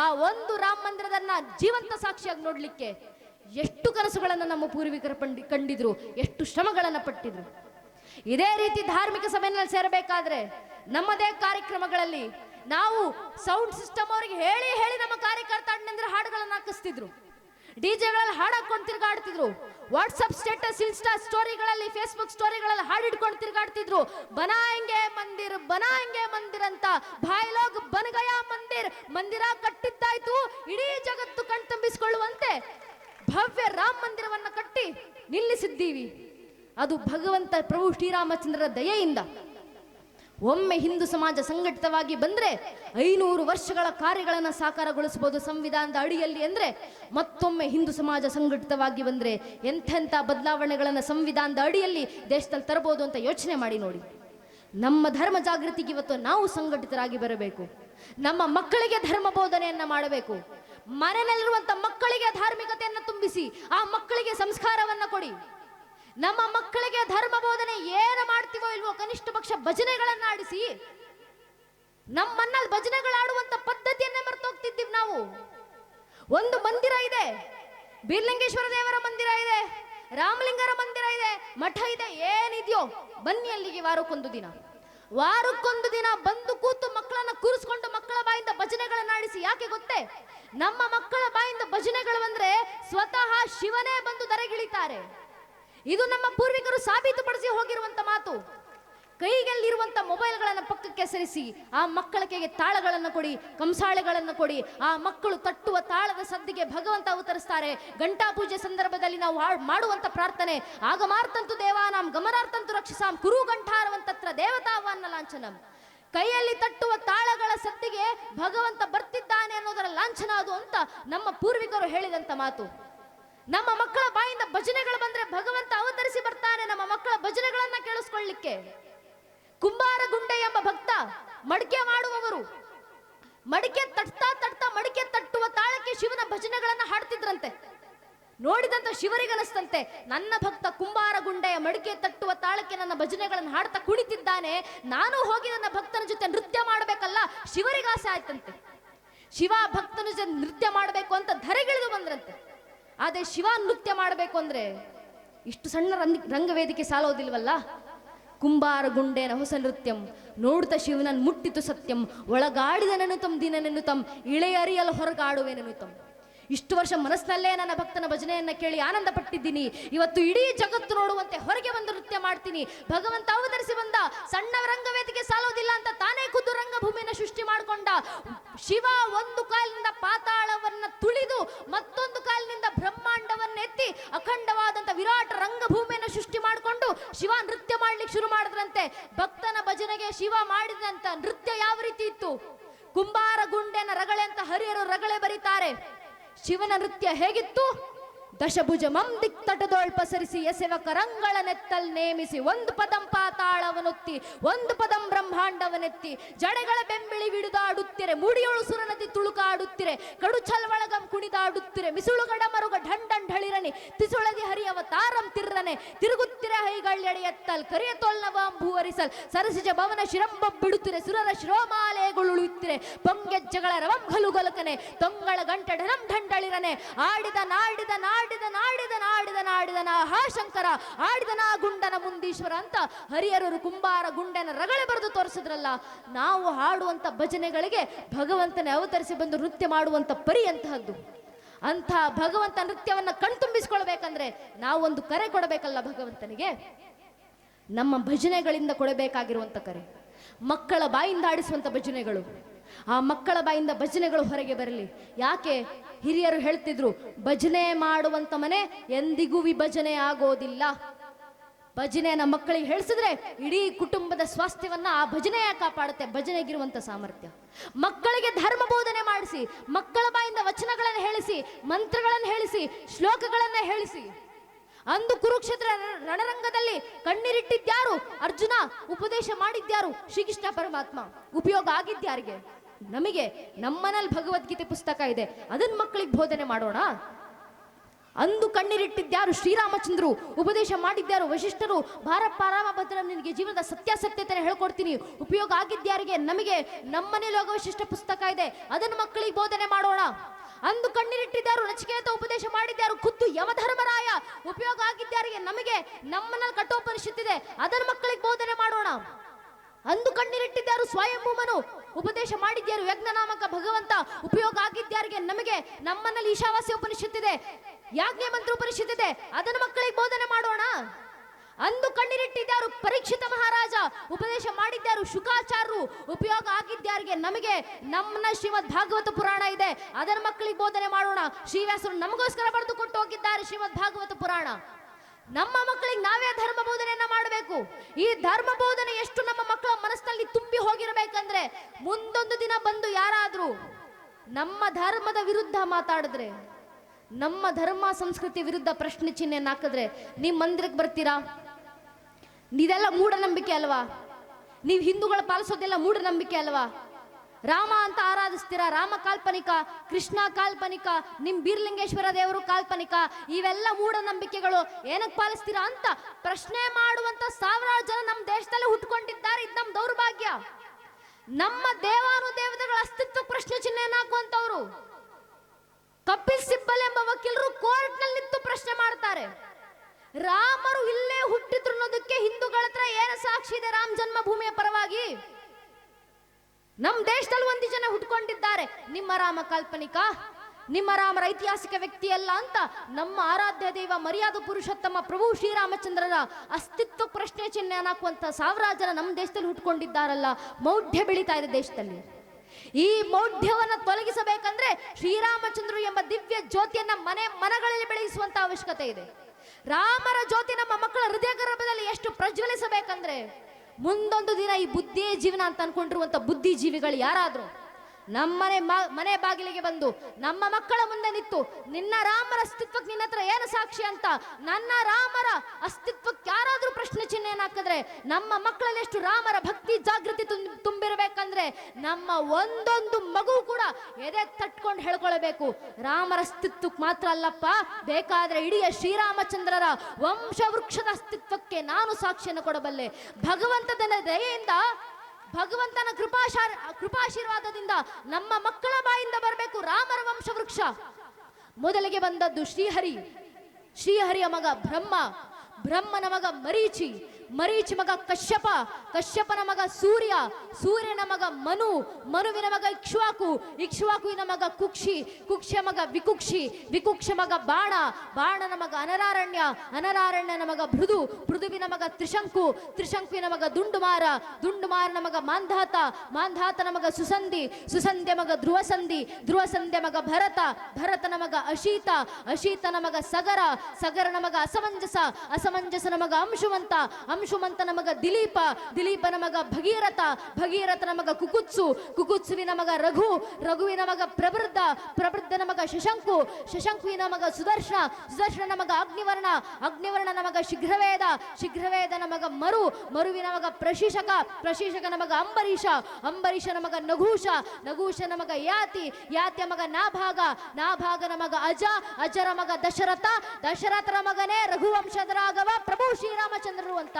ಆ ಒಂದು ರಾಮ ಮಂದಿರದನ್ನ ಜೀವಂತ ಸಾಕ್ಷಿಯಾಗಿ ನೋಡ್ಲಿಕ್ಕೆ ಎಷ್ಟು ಕನಸುಗಳನ್ನು ನಮ್ಮ ಪೂರ್ವಿಕರು ಪಂಡಿ, ಕಂಡಿದ್ರು, ಎಷ್ಟು ಶ್ರಮಗಳನ್ನು ಪಟ್ಟಿದ್ರು. ಇದೇ ರೀತಿ ಧಾರ್ಮಿಕ ಸಭೆಯಲ್ಲಿ ಸೇರಬೇಕಾದ್ರೆ ನಮ್ಮದೇ ಕಾರ್ಯಕ್ರಮಗಳಲ್ಲಿ ನಾವು ಸೌಂಡ್ ಸಿಸ್ಟಮ್ ಅವರಿಗೆ ಹೇಳಿ ಹೇಳಿ ನಮ್ಮ ಕಾರ್ಯಕರ್ತ ಅಣ್ಣಂದ್ರೆ ಹಾಡುಗಳನ್ನು ಹಾಕಿಸ್ತಿದ್ರು. ಡಿಜೆಗಳಲ್ಲಿ ಹಾಡು ಹಾಕೊಂಡು ತಿರುಗಾಡ್ತಿದ್ರು. ವಾಟ್ಸಪ್ ಸ್ಟೇಟಸ್ ಇನ್ಸ್ಟಾ ಸ್ಟೋರಿಗಳಲ್ಲಿ ಫೇಸ್ಬುಕ್ ಸ್ಟೋರಿಗಳಲ್ಲಿ ಹಾಡು ಹಿಡ್ಕೊಂಡು ತಿರುಗಾಡ್ತಿದ್ರು ಬನಾಯಂಗೆ ಮಂದಿರ್ ಬನಾಯಂಗೆ ಮಂದಿರ್ ಅಂತ ಬಾಯ್ಲೋಗ್ ಬನಗಯ ಮಂದಿರ್, ಮಂದಿರ ಕಟ್ಟಿದ್ದಾಯ್ತು. ಇಡೀ ಜಗತ್ತು ಕಣ್ತಂಬಿಸಿಕೊಳ್ಳುವಂತೆ ಭವ್ಯ ರಾಮ ಮಂದಿರವನ್ನ ಕಟ್ಟಿ ನಿಲ್ಲಿಸಿದ್ದೀವಿ. ಅದು ಭಗವಂತ ಪ್ರಭು ಶ್ರೀರಾಮಚಂದ್ರರ ದಯೆಯಿಂದ. ಒಮ್ಮೆ ಹಿಂದೂ ಸಮಾಜ ಸಂಘಟಿತವಾಗಿ ಬಂದ್ರೆ ಐನೂರು ವರ್ಷಗಳ ಕಾರ್ಯಗಳನ್ನು ಸಾಕಾರಗೊಳಿಸಬಹುದು ಸಂವಿಧಾನದ ಅಡಿಯಲ್ಲಿ ಅಂದ್ರೆ ಮತ್ತೊಮ್ಮೆ ಹಿಂದೂ ಸಮಾಜ ಸಂಘಟಿತವಾಗಿ ಬಂದ್ರೆ ಎಂಥೆಂಥ ಬದಲಾವಣೆಗಳನ್ನು ಸಂವಿಧಾನದ ಅಡಿಯಲ್ಲಿ ದೇಶದಲ್ಲಿ ತರಬಹುದು ಅಂತ ಯೋಚನೆ ಮಾಡಿ ನೋಡಿ. ನಮ್ಮ ಧರ್ಮ ಜಾಗೃತಿಗೆ ಇವತ್ತು ನಾವು ಸಂಘಟಿತರಾಗಿ ಬರಬೇಕು. ನಮ್ಮ ಮಕ್ಕಳಿಗೆ ಧರ್ಮ ಬೋಧನೆಯನ್ನ ಮಾಡಬೇಕು. ಮನೆಯಲ್ಲಿರುವಂಥ ಮಕ್ಕಳಿಗೆ ಧಾರ್ಮಿಕತೆಯನ್ನು ತುಂಬಿಸಿ ಆ ಮಕ್ಕಳಿಗೆ ಸಂಸ್ಕಾರವನ್ನ ಕೊಡಿ. ನಮ್ಮ ಮಕ್ಕಳಿಗೆ ಧರ್ಮ ಬೋಧನೆ ಏನು ಮಾಡ್ತೀವೋ ಇಲ್ವೋ ಕನಿಷ್ಠ ಪಕ್ಷ ಭಜನೆಗಳನ್ನ ಆಡಿಸಿ ನಮ್ಮನ್ನಲ್ಲಿ ಭಜನೆಗಳಾಡುವಂತ ಪದ್ಧತಿಯನ್ನೇ ಮರ್ತೋಗ್ತಿದ್ದೀವಿ ನಾವು. ಒಂದು ಮಂದಿರ ಇದೆ, ಬೀರ್ಲಿಂಗೇಶ್ವರ ದೇವರ ಮಂದಿರ ಇದೆ, ರಾಮಲಿಂಗರ ಮಂದಿರ ಇದೆ, ಮಠ ಇದೆ, ಏನಿದೆಯೋ, ಬನ್ನಿ ಅಲ್ಲಿಗೆ ವಾರಕ್ಕೊಂದು ದಿನ. ವಾರಕ್ಕೊಂದು ದಿನ ಬಂದು ಕೂತು ಮಕ್ಕಳನ್ನ ಕೂರಿಸ್ಕೊಂಡು ಮಕ್ಕಳ ಬಾಯಿಂದ ಭಜನೆಗಳನ್ನ ಆಡಿಸಿ ಯಾಕೆ ಗೊತ್ತೇ? ನಮ್ಮ ಮಕ್ಕಳ ಬಾಯಿಂದ ಭಜನೆಗಳು ಬಂದ್ರೆ ಸ್ವತಃ ಶಿವನೇ ಬಂದು ದರೆಗಿಳಿತಾರೆ ಇದು ನಮ್ಮ ಪೂರ್ವಿಕರು ಸಾಬೀತುಪಡಿಸಿ ಹೋಗಿರುವಂತ ಮಾತು. ಕೈಗಲ್ಲಿರುವಂತ ಮೊಬೈಲ್ಗಳನ್ನು ಪಕ್ಕಕ್ಕೆ ಸರಿಸಿ, ಆ ಮಕ್ಕಳ ಕೈಗೆ ತಾಳಗಳನ್ನು ಕೊಡಿ, ಕಂಸಾಳೆಗಳನ್ನು ಕೊಡಿ, ಆ ಮಕ್ಕಳು ತಟ್ಟುವ ತಾಳದ ಸದ್ದಿಗೆ ಭಗವಂತ ಅವತರಿಸ್ತಾರೆ. ಗಂಟಾ ಪೂಜೆ ಸಂದರ್ಭದಲ್ಲಿ ನಾವು ಮಾಡುವಂತ ಪ್ರಾರ್ಥನೆ ಆಗಮಾರ್ತಂತು ದೇವಾನಾಂ ಗಮನಾರ್ಥಂತು ರಕ್ಷಿಸಾಂ, ಕುರು ಗಂಠಾರವಂತತ್ರ ದೇವತಾವಾನ್ನ ಲಾಂಛನಂ. ಕೈಯಲ್ಲಿ ತಟ್ಟುವ ತಾಳಗಳ ಸದ್ದಿಗೆ ಭಗವಂತ ಬರ್ತಿದ್ದಾನೆ ಅನ್ನೋದರ ಲಾಂಛನ ಅದು ಅಂತ ನಮ್ಮ ಪೂರ್ವಿಕರು ಹೇಳಿದಂತ ಮಾತು. ನಮ್ಮ ಮಕ್ಕಳ ಬಾಯಿಂದ ಭಜನೆಗಳು ಬಂದ್ರೆ ಭಗವಂತ ಅವತರಿಸಿ ಬರ್ತಾನೆ. ನಮ್ಮ ಮಕ್ಕಳ ಭಜನೆಗಳನ್ನ ಕೇಳಿಸ್ಕೊಳ್ಳಿಕ್ಕೆ. ಕುಂಬಾರ ಗುಂಡೆ ಎಂಬ ಭಕ್ತ ಮಡಿಕೆ ಮಾಡುವವರು. ಮಡಿಕೆ ತಟ್ತಾ ತಟ್ತಾ ಮಡಿಕೆ ತಟ್ಟುವ ತಾಳಕ್ಕೆ ಶಿವನ ಭಜನೆಗಳನ್ನ ಹಾಡ್ತಿದ್ರಂತೆ. ನೋಡಿದಂತ ಶಿವರಿಗನಸ್ತಂತೆ, ನನ್ನ ಭಕ್ತ ಕುಂಬಾರ ಗುಂಡೆಯ ಮಡಿಕೆ ತಟ್ಟುವ ತಾಳಕ್ಕೆ ನನ್ನ ಭಜನೆಗಳನ್ನು ಹಾಡ್ತಾ ಕುಣಿತಿದ್ದಾನೆ. ನಾನು ಹೋಗಿ ನನ್ನ ಭಕ್ತನ ಜೊತೆ ನೃತ್ಯ ಮಾಡಬೇಕಲ್ಲ, ಶಿವರಿಗಾಸೆ ಆಯ್ತಂತೆ. ಶಿವ ಭಕ್ತನ ಜೊತೆ ನೃತ್ಯ ಮಾಡಬೇಕು ಅಂತ ಧರೆಗಿಳಿದು ಬಂದ್ರಂತೆ. ಆದ್ರೆ ಶಿವ ನೃತ್ಯ ಮಾಡಬೇಕು ಅಂದ್ರೆ ಇಷ್ಟು ಸಣ್ಣ ರಂಗ ರಂಗವೇದಿಕೆ ಸಾಲೋದಿಲ್ವಲ್ಲ? ಕುಂಬಾರ ಗುಂಡೇನ ಹೊಸ ನೃತ್ಯಂ, ನೋಡ್ತ ಶಿವನನ್ ಮುಟ್ಟಿತು ಸತ್ಯಂ, ಒಳಗಾಡಿದನೆನು ತಂ ದಿನನೆನು ತಂ ಇಳೆಯರಿಯಲು ಹೊರಗಾಡುವೆ ನೆನುತಂ ಇಷ್ಟು ವರ್ಷ ಮನಸ್ಸಿನಲ್ಲೇ ನನ್ನ ಭಕ್ತನ ಭಜನೆಯನ್ನ ಕೇಳಿ ಆನಂದ ಪಟ್ಟಿದ್ದೀನಿ. ಇವತ್ತು ಇಡೀ ಜಗತ್ತು ನೋಡುವಂತೆ ಹೊರಗೆ ಬಂದು ನೃತ್ಯ ಮಾಡ್ತೀನಿ. ಭಗವಂತ ಅವತರಿಸಿ ಬಂದ ಸಣ್ಣ ರಂಗವೇದಿಕೆ ಸಾಲೋದಿಲ್ಲ ಅಂತ ತಾನೇ ಖುದ್ದು ರಂಗಭೂಮಿಯನ್ನು ಸೃಷ್ಟಿ ಮಾಡಿಕೊಂಡ. ಶಿವ ಒಂದು ಕಾಲಿನಿಂದ ಪಾತಾಳವನ್ನ ತುಳಿದು ಮತ್ತೊಂದು ಕಾಲಿನಿಂದ ಅಖಂಡವಾದಂತ ವಿರಾಟ ರಂಗಭೂಮಿಯನ್ನು ಸೃಷ್ಟಿ ಮಾಡಿಕೊಂಡು ಶಿವ ನೃತ್ಯ ಮಾಡ್ಲಿಕ್ಕೆ ಶುರು ಮಾಡಿದ್ರಂತೆ. ಭಕ್ತನ ಭಜನೆಗೆ ಶಿವ ಮಾಡಿದಂತ ನೃತ್ಯ ಯಾವ ರೀತಿ ಇತ್ತು? ಕುಂಬಾರ ಗುಂಡೆನ ರಗಳೆ ಅಂತ ಹರಿಯರು ರಗಳೆ ಬರೀತಾರೆ. ಶಿವನ ನೃತ್ಯ ಹೇಗಿತ್ತು? ದಶಭುಜ ಮಂ ದಿಕ್ತಟದೊಳ್ ಪಸರಿಸಿ ಎಸೆವ ಕರಂಗಳ ನೆತ್ತಲ್ ನೇಮಿಸಿ ಒಂದು ಪದಂ ಪಾತಾಳವನೊತ್ತಿ, ಒಂದು ಪದಂ ಬ್ರಹ್ಮಾಂಡವನೆತ್ತಿ. ಜಡೆಗಳ ಬೆಂಬಿಳಿ ವಿಡಿದಾಡುತ್ತಿರೆ, ಮುಡಿಯೊಳು ಸುರನದಿ ತುಳುಕಾಡುತ್ತಿರೆ ಕಡು ಛಲ್ವಳಗಂ ಕುಣಿದಾಡುತ್ತಿರೆ, ಮಿಸುಳುಗಡ ಮರುಗ ಢಂಡನ್ ಢಳಿರನಿ ತಿಸುಳದಿ ಹರಿಯವ ತಾರಂ ತಿರ್ರನೆ, ತಿರುಗುತ್ತಿರೆ ಹೈಗಳ್ಳೆಡೆಯತ್ತಲ್ ಕರಿಯ ತೊಲ್ನವಾಂಭುವರಿಸಲ್ ಸರಸಿಜ ಭವನ ಶಿರಂಬ ಬಿಡುತ್ತಿರೆ, ಸುರರ ಶಿರೋಮಾಲೆಗಳುಳುತ್ತಿರೆ ಪೊಂಗೆಜ್ಜಗಳ ರವಂ ಹಲುಗಲಕನೆ, ತೊಂಗಳ ಗಂಟ ಢನಂ ಢಂಡಳಿರನೆ ಆಡಿದ ನಾಡಿದ ನಾಡಿದ ನಾಡಿದ ನಾಡಿದ ನಾಡಿದ ನಾ ಶಂಕರ ಆಡಿದ ಗುಂಡನ ಮುಂದೀಶ್ವರ ಅಂತ ಹರಿಹರರು ಕುಂಬಾರ ಗುಂಡನ ರಗಳೆ ಬರೆದು ತೋರಿಸಿದ್ರಲ್ಲ, ನಾವು ಹಾಡುವಂತ ಭಜನೆಗಳಿಗೆ ಭಗವಂತನೇ ಅವತರಿಸಿ ಬಂದು ನೃತ್ಯ ಮಾಡುವಂತ ಪರಿ ಅಂತಹದ್ದು. ಅಂಥ ಭಗವಂತ ನೃತ್ಯವನ್ನ ಕಣ್ತುಂಬಿಸ್ಕೊಳ್ಬೇಕಂದ್ರೆ ನಾವು ಒಂದು ಕರೆ ಕೊಡಬೇಕಲ್ಲ ಭಗವಂತನಿಗೆ? ನಮ್ಮ ಭಜನೆಗಳಿಂದ ಕೊಡಬೇಕಾಗಿರುವಂತ ಕರೆ. ಮಕ್ಕಳ ಬಾಯಿಂದ ಆಡಿಸುವಂತ ಭಜನೆಗಳು. ಆ ಮಕ್ಕಳ ಬಾಯಿಂದ ಭಜನೆಗಳು ಹೊರಗೆ ಬರಲಿ. ಯಾಕೆ? ಹಿರಿಯರು ಹೇಳ್ತಿದ್ರು, ಭಜನೆ ಮಾಡುವಂತ ಮನೆ ಎಂದಿಗೂ ವಿಭಜನೆ ಆಗೋದಿಲ್ಲ. ಭಜನೆಯನ್ನ ಮಕ್ಕಳಿಗೆ ಹೇಳಿಸಿದ್ರೆ ಇಡೀ ಕುಟುಂಬದ ಸ್ವಾಸ್ಥ್ಯವನ್ನ ಆ ಭಜನೆಯ ಕಾಪಾಡುತ್ತೆ, ಭಜನೆಗಿರುವಂತ ಸಾಮರ್ಥ್ಯ. ಮಕ್ಕಳಿಗೆ ಧರ್ಮ ಬೋಧನೆ ಮಾಡಿಸಿ, ಮಕ್ಕಳ ಬಾಯಿಂದ ವಚನಗಳನ್ನು ಹೇಳಿಸಿ, ಮಂತ್ರಗಳನ್ನು ಹೇಳಿಸಿ, ಶ್ಲೋಕಗಳನ್ನ ಹೇಳಿಸಿ. ಅಂದು ಕುರುಕ್ಷೇತ್ರ ರಣರಂಗದಲ್ಲಿ ಕಣ್ಣೀರಿಟ್ಟಿದ್ಯಾರು ಅರ್ಜುನ ಉಪದೇಶ ಮಾಡಿದ್ಯಾರು ಶ್ರೀಕೃಷ್ಣ ಪರಮಾತ್ಮ. ಉಪಯೋಗ ಆಗಿದ್ಯಾರಿಗೆ? ನಮಗೆ ನಮ್ಮನಲ್ಲಿ ಭಗವದ್ಗೀತೆ ಪುಸ್ತಕ ಇದೆ. ಅದನ್ನ ಮಕ್ಕಳಿಗೆ ಬೋಧನೆ ಮಾಡೋಣ. ಅಂದು ಕಣ್ಣೀರಿಟ್ಟಿದ್ಯಾರು ಶ್ರೀರಾಮಚಂದ್ರು? ಉಪದೇಶ ಮಾಡಿದ್ಯಾರು ವಶಿಷ್ಠರು? ಭಾರಪ್ಪ ರಾಮಭದ್ರ ನಿನಗೆ ಜೀವನದ ಸತ್ಯಾಸತ್ಯತೆ ಹೇಳ್ಕೊಡ್ತೀನಿ. ಉಪಯೋಗ ಆಗಿದ್ಯಾರಿಗೆ ನಮಗೆ ನಮ್ಮನೆ ಲೋಕ ವಿಶಿಷ್ಟ ಪುಸ್ತಕ ಇದೆ. ಅದನ್ನು ಮಕ್ಕಳಿಗೆ ಬೋಧನೆ ಮಾಡೋಣ. ಅಂದು ಕಣ್ಣೀರಿಟ್ಟಿದ್ದಾರು ನಚಿಕೇತ ಉಪದೇಶ ಮಾಡಿದ್ಯಾರು ಖುದ್ದು ಯಮಧರ್ಮರಾಯ, ಉಪಯೋಗ ಆಗಿದ್ದಾರಿಗೆ ನಮಗೆ ನಮ್ಮನಲ್ಲಿ ಕಠೋಪನಿಷತ್ತಿದೆ ಅದನ್ನು ಮಕ್ಕಳಿಗೆ ಬೋಧನೆ ಮಾಡೋಣ. ಅಂದು ಕಣ್ಣೀರಿಟ್ಟಿದ್ದಾರು ಸ್ವಯಂಭೂಮನು. ಉಪದೇಶ ಮಾಡಿದ್ಯಾರು ಯಜ್ಞನಾಮಕ ಭಗವಂತ. ಉಪಯೋಗ ಆಗಿದ್ಯಾರಿಗೆ ನಮಗೆ ನಮ್ಮನಲ್ಲಿ ಈಶಾವಾಸ್ಯ ಉಪನಿಷತ್ತಿದೆ ಯಾಜ್ಞ ಮಂತ್ರ ಉಪನಿಷತ್ತಿದೆ ಅದನ್ನು ಮಕ್ಕಳಿಗೆ ಬೋಧನೆ ಮಾಡೋಣ. ಅಂದು ಕಣ್ಣೀರಿಟ್ಟಿದ್ದಾರು ಪರೀಕ್ಷಿತ ಮಹಾರಾಜ. ಉಪದೇಶ ಮಾಡಿದ್ದಾರು ಶುಕಾಚಾರರು. ಉಪಯೋಗ ಆಗಿದ್ದಾರಿಗೆ ನಮಗೆ ನಮ್ಮನ ಶ್ರೀಮದ್ ಭಾಗವತ ಪುರಾಣ ಇದೆ. ಅದರ ಮಕ್ಕಳಿಗೆ ಬೋಧನೆ ಮಾಡೋಣ. ಶ್ರೀವ್ಯಾಸರು ನಮಗೋಸ್ಕರ ಬರೆದು ಕೊಟ್ಟು ಹೋಗಿದ್ದಾರೆ ಶ್ರೀಮದ್ ಭಾಗವತ ಪುರಾಣ. ನಮ್ಮ ಮಕ್ಕಳಿಗೆ ನಾವೇ ಧರ್ಮ ಬೋಧನೆಯನ್ನ ಮಾಡಬೇಕು. ಈ ಧರ್ಮ ಬೋಧನೆ ಎಷ್ಟು ನಮ್ಮ ಮಕ್ಕಳ ಮನಸ್ಸಿನಲ್ಲಿ ತುಂಬಿ ಹೋಗಿರಬೇಕಂದ್ರೆ ಮುಂದೊಂದು ದಿನ ಬಂದು ಯಾರಾದ್ರೂ ನಮ್ಮ ಧರ್ಮದ ವಿರುದ್ಧ ಮಾತಾಡಿದ್ರೆ, ನಮ್ಮ ಧರ್ಮ ಸಂಸ್ಕೃತಿ ವಿರುದ್ಧ ಪ್ರಶ್ನೆ ಚಿಹ್ನೆಯನ್ನು ಹಾಕಿದ್ರೆ ನೀವು ಮಂದಿರಕ್ಕೆ ಬರ್ತೀರಾ? ಇದೆಲ್ಲ ಮೂಢನಂಬಿಕೆ ಅಲ್ವಾ? ನೀವು ಹಿಂದೂಗಳು ಪಾಲಿಸೋದೆಲ್ಲ ಮೂಢನಂಬಿಕೆ ಅಲ್ವಾ? ರಾಮ ಅಂತ ಆರಾಧಿಸ್ತೀರಾ? ರಾಮ ಕಾಲ್ಪನಿಕ, ಕೃಷ್ಣ ಕಾಲ್ಪನಿಕ, ನಿಮ್ ಬೀರ್ಲಿಂಗೇಶ್ವರ ದೇವರು ಕಾಲ್ಪನಿಕ, ಇವೆಲ್ಲ ಮೂಢನಂಬಿಕೆಗಳು ಏನಕ್ಕೆ ಪಾಲಿಸ್ತೀರಾ ಅಂತ ಪ್ರಶ್ನೆ ಮಾಡುವಂತ ಸಾವಿರಾರು ಜನ ನಮ್ಮ ದೇಶದಲ್ಲಿ ಹುಟ್ಕೊಂಡಿದ್ದಾರೆ. ಇದು ನಮ್ಮ ದೌರ್ಭಾಗ್ಯ. ನಮ್ಮ ದೇವಾನು ದೇವತೆಗಳ ಅಸ್ತಿತ್ವ ಪ್ರಶ್ನೆ ಚಿಹ್ನೆಯನ್ನು ಹಾಕುವಂತವ್ರು ಕಪಿಲ್ ಸಿಬ್ಬಲ್ ಎಂಬ ವಕೀಲರು ಕೋರ್ಟ್ನಲ್ಲಿ ನಿಂತು ಪ್ರಶ್ನೆ ಮಾಡ್ತಾರೆ. ರಾಮರು ಇಲ್ಲೇ ಹುಟ್ಟಿದ್ರು ಅನ್ನೋದಕ್ಕೆ ಹಿಂದೂಗಳ ಹತ್ರ ಏನು ಸಾಕ್ಷಿ ಇದೆ ರಾಮ ಜನ್ಮಭೂಮಿಯ ಪರವಾಗಿ? ನಮ್ಮ ದೇಶದಲ್ಲಿ ಒಂದು ಜನ ಹುಟ್ಕೊಂಡಿದ್ದಾರೆ. ನಿಮ್ಮ ರಾಮ ಕಾಲ್ಪನಿಕ, ನಿಮ್ಮ ರಾಮರ ಐತಿಹಾಸಿಕ ವ್ಯಕ್ತಿಯಲ್ಲ ಅಂತ ನಮ್ಮ ಆರಾಧ್ಯ ದೈವ ಮರ್ಯಾದ ಪುರುಷೋತ್ತಮ ಪ್ರಭು ಶ್ರೀರಾಮಚಂದ್ರರ ಅಸ್ತಿತ್ವ ಪ್ರಶ್ನೆ ಚಿಹ್ನೆ ಹಾಕುವಂತ ಸಾವಿರಾರು ನಮ್ಮ ದೇಶದಲ್ಲಿ ಹುಟ್ಕೊಂಡಿದ್ದಾರಲ್ಲ. ಮೌಢ್ಯ ಬೆಳೀತಾ ಇದೆ ದೇಶದಲ್ಲಿ. ಈ ಮೌಢ್ಯವನ್ನು ತೊಲಗಿಸಬೇಕಂದ್ರೆ ಶ್ರೀರಾಮಚಂದ್ರು ಎಂಬ ದಿವ್ಯ ಜ್ಯೋತಿಯನ್ನ ಮನೆ, ಮನಗಳಲ್ಲಿ ಬೆಳೆಸುವಂತ ಅವಶ್ಯಕತೆ ಇದೆ. ರಾಮರ ಜ್ಯೋತಿ ನಮ್ಮ ಮಕ್ಕಳ ಹೃದಯ ಗರ್ಭದಲ್ಲಿ ಎಷ್ಟು ಪ್ರಜ್ವಲಿಸಬೇಕಂದ್ರೆ ಮುಂದೊಂದು ದಿನ ಈ ಬುದ್ಧಿಯೇ ಜೀವನ ಅಂತ ಅನ್ಕೊಂಡಿರುವಂತ ಬುದ್ಧಿಜೀವಿಗಳು ಯಾರಾದ್ರು ನಮ್ಮನೆ ಮನೆ ಬಾಗಿಲಿಗೆ ಬಂದು ನಮ್ಮ ಮಕ್ಕಳ ಮುಂದೆ ನಿಂತು ನಿನ್ನ ರಾಮರ ಅಸ್ತಿತ್ವಕ್ಕೆ ನಿನ್ನ ಹತ್ರ ಏನು ಸಾಕ್ಷಿ ಅಂತ ನನ್ನ ರಾಮರ ಅಸ್ತಿತ್ವಕ್ಕೆ ಯಾರಾದ್ರೂ ಪ್ರಶ್ನೆ ಚಿಹ್ನೆಯನ್ನು ಹಾಕಿದ್ರೆ ನಮ್ಮ ಮಕ್ಕಳಲ್ಲಿ ಎಷ್ಟು ರಾಮರ ಭಕ್ತಿ ಜಾಗೃತಿ ತುಂಬಿರಬೇಕಂದ್ರೆ ನಮ್ಮ ಒಂದೊಂದು ಮಗು ಕೂಡ ಎದೆ ತಟ್ಕೊಂಡು ಹೇಳ್ಕೊಳ್ಬೇಕು. ರಾಮರ ಅಸ್ತಿತ್ವಕ್ಕೆ ಮಾತ್ರ ಅಲ್ಲಪ್ಪ, ಬೇಕಾದ್ರೆ ಇಡೀ ಶ್ರೀರಾಮಚಂದ್ರರ ವಂಶವೃಕ್ಷದ ಅಸ್ತಿತ್ವಕ್ಕೆ ನಾನು ಸಾಕ್ಷಿಯನ್ನು ಕೊಡಬಲ್ಲೆ. ಭಗವಂತನ ದಯೆಯಿಂದ ಭಗವಂತನ ಕೃಪಾಶಾರ, ಕೃಪಾಶೀರ್ವಾದದಿಂದ ನಮ್ಮ ಮಕ್ಕಳ ಬಾಯಿಂದ ಬರಬೇಕು ರಾಮರ ವಂಶವೃಕ್ಷ. ಮೊದಲಿಗೆ ಬಂದದ್ದು ಶ್ರೀಹರಿ. ಶ್ರೀಹರಿಯ ಮಗ ಬ್ರಹ್ಮ. ಬ್ರಹ್ಮನ ಮಗ ಮರೀಚಿ. ಮರೀಚಿ ಮಗ ಕಶ್ಯಪ, ಕಶ್ಯಪನ ಮಗ ಸೂರ್ಯ, ಸೂರ್ಯನ ಮಗ ಮನು, ಮನುವಿನ ಮಗ ಇಕ್ಷ್ವಾಕು, ಇಕ್ಷ್ವಾಕುವಿನ ಮಗ ಕುಕ್ಷಿ ಕುಕ್ಷ ಮಗ ವಿಕುಕ್ಷಿ ವಿಕುಕ್ಷ ಮಗ ಬಾಣ, ಬಾಣನ ಮಗ ಅನರಾರಣ್ಯ, ಅನರಾರಣ್ಯನ ಮಗ ಭೃದು ಭೃದುವಿನ ಮಗ ತ್ರಿಶಂಕು, ತ್ರಿಶಂಕುವಿನ ಮಗ ದುಂಡುಮಾರ, ದುಂಡುಮಾರನ ಮಗ ಮಾಂಧಾತ, ಮಾಂಧಾತನ ಮಗ ಸುಸಂಧಿ, ಸುಸಂಧ್ಯ ಮಗ ಧ್ರುವಸಂಧಿ, ಧ್ರುವಸಂಧ್ಯ ಮಗ ಭರತ, ಭರತನ ಮಗ ಅಶೀತ, ಅಶೀತನ ಮಗ ಸಗರ, ಸಗರನ ಮಗ ಅಸಮಂಜಸ, ಅಸಮಂಜಸನ ಮಗ ಅಂಶುಮಂತ ನಮಗ ದಿಲೀಪ ದಿಲೀಪ ನಮಗ ಭಗೀರಥ ಭಗೀರಥ ನಮಗ ಮಗ ಕುಕುತ್ಸು ಕುಕುತ್ಸುವಿನ ಮಗ ರಘು ರಘುವಿನ ಮಗ ಪ್ರವೃದ್ಧ ಪ್ರವೃದ್ಧ ನಮಗ ಶಶಂಕು ಶಶಂಕುವಿನ ಮಗ ಸುದರ್ಶನ ಸುದರ್ಶನ ನಮಗ ಅಗ್ನಿವರ್ಣ ಅಗ್ನಿವರ್ಣ ನಮಗ ಶೀಘ್ರವೇದ ಶೀಘ್ರವೇದ ನಮಗ ಮರು ಮರುವಿನ ಮಗ ಪ್ರಶಿಷಕ ಪ್ರಶೀಷಕ ನಮಗ ಅಂಬರೀಷ ಅಂಬರೀಷ ನಮಗ ನಘೂಷ ನಮಗ ಯಾತಿ ಯಾತಿ ಮಗ ನಾಭಾಗ ನಾಭಾಗ ನಮಗ ಅಜ, ಅಜರ ಮಗ ದಶರಥ, ದಶರಥರ ಮಗನೇ ರಘುವಂಶದ ರಾಘವ, ಪ್ರಭು ಶ್ರೀರಾಮಚಂದ್ರರು ಅಂತ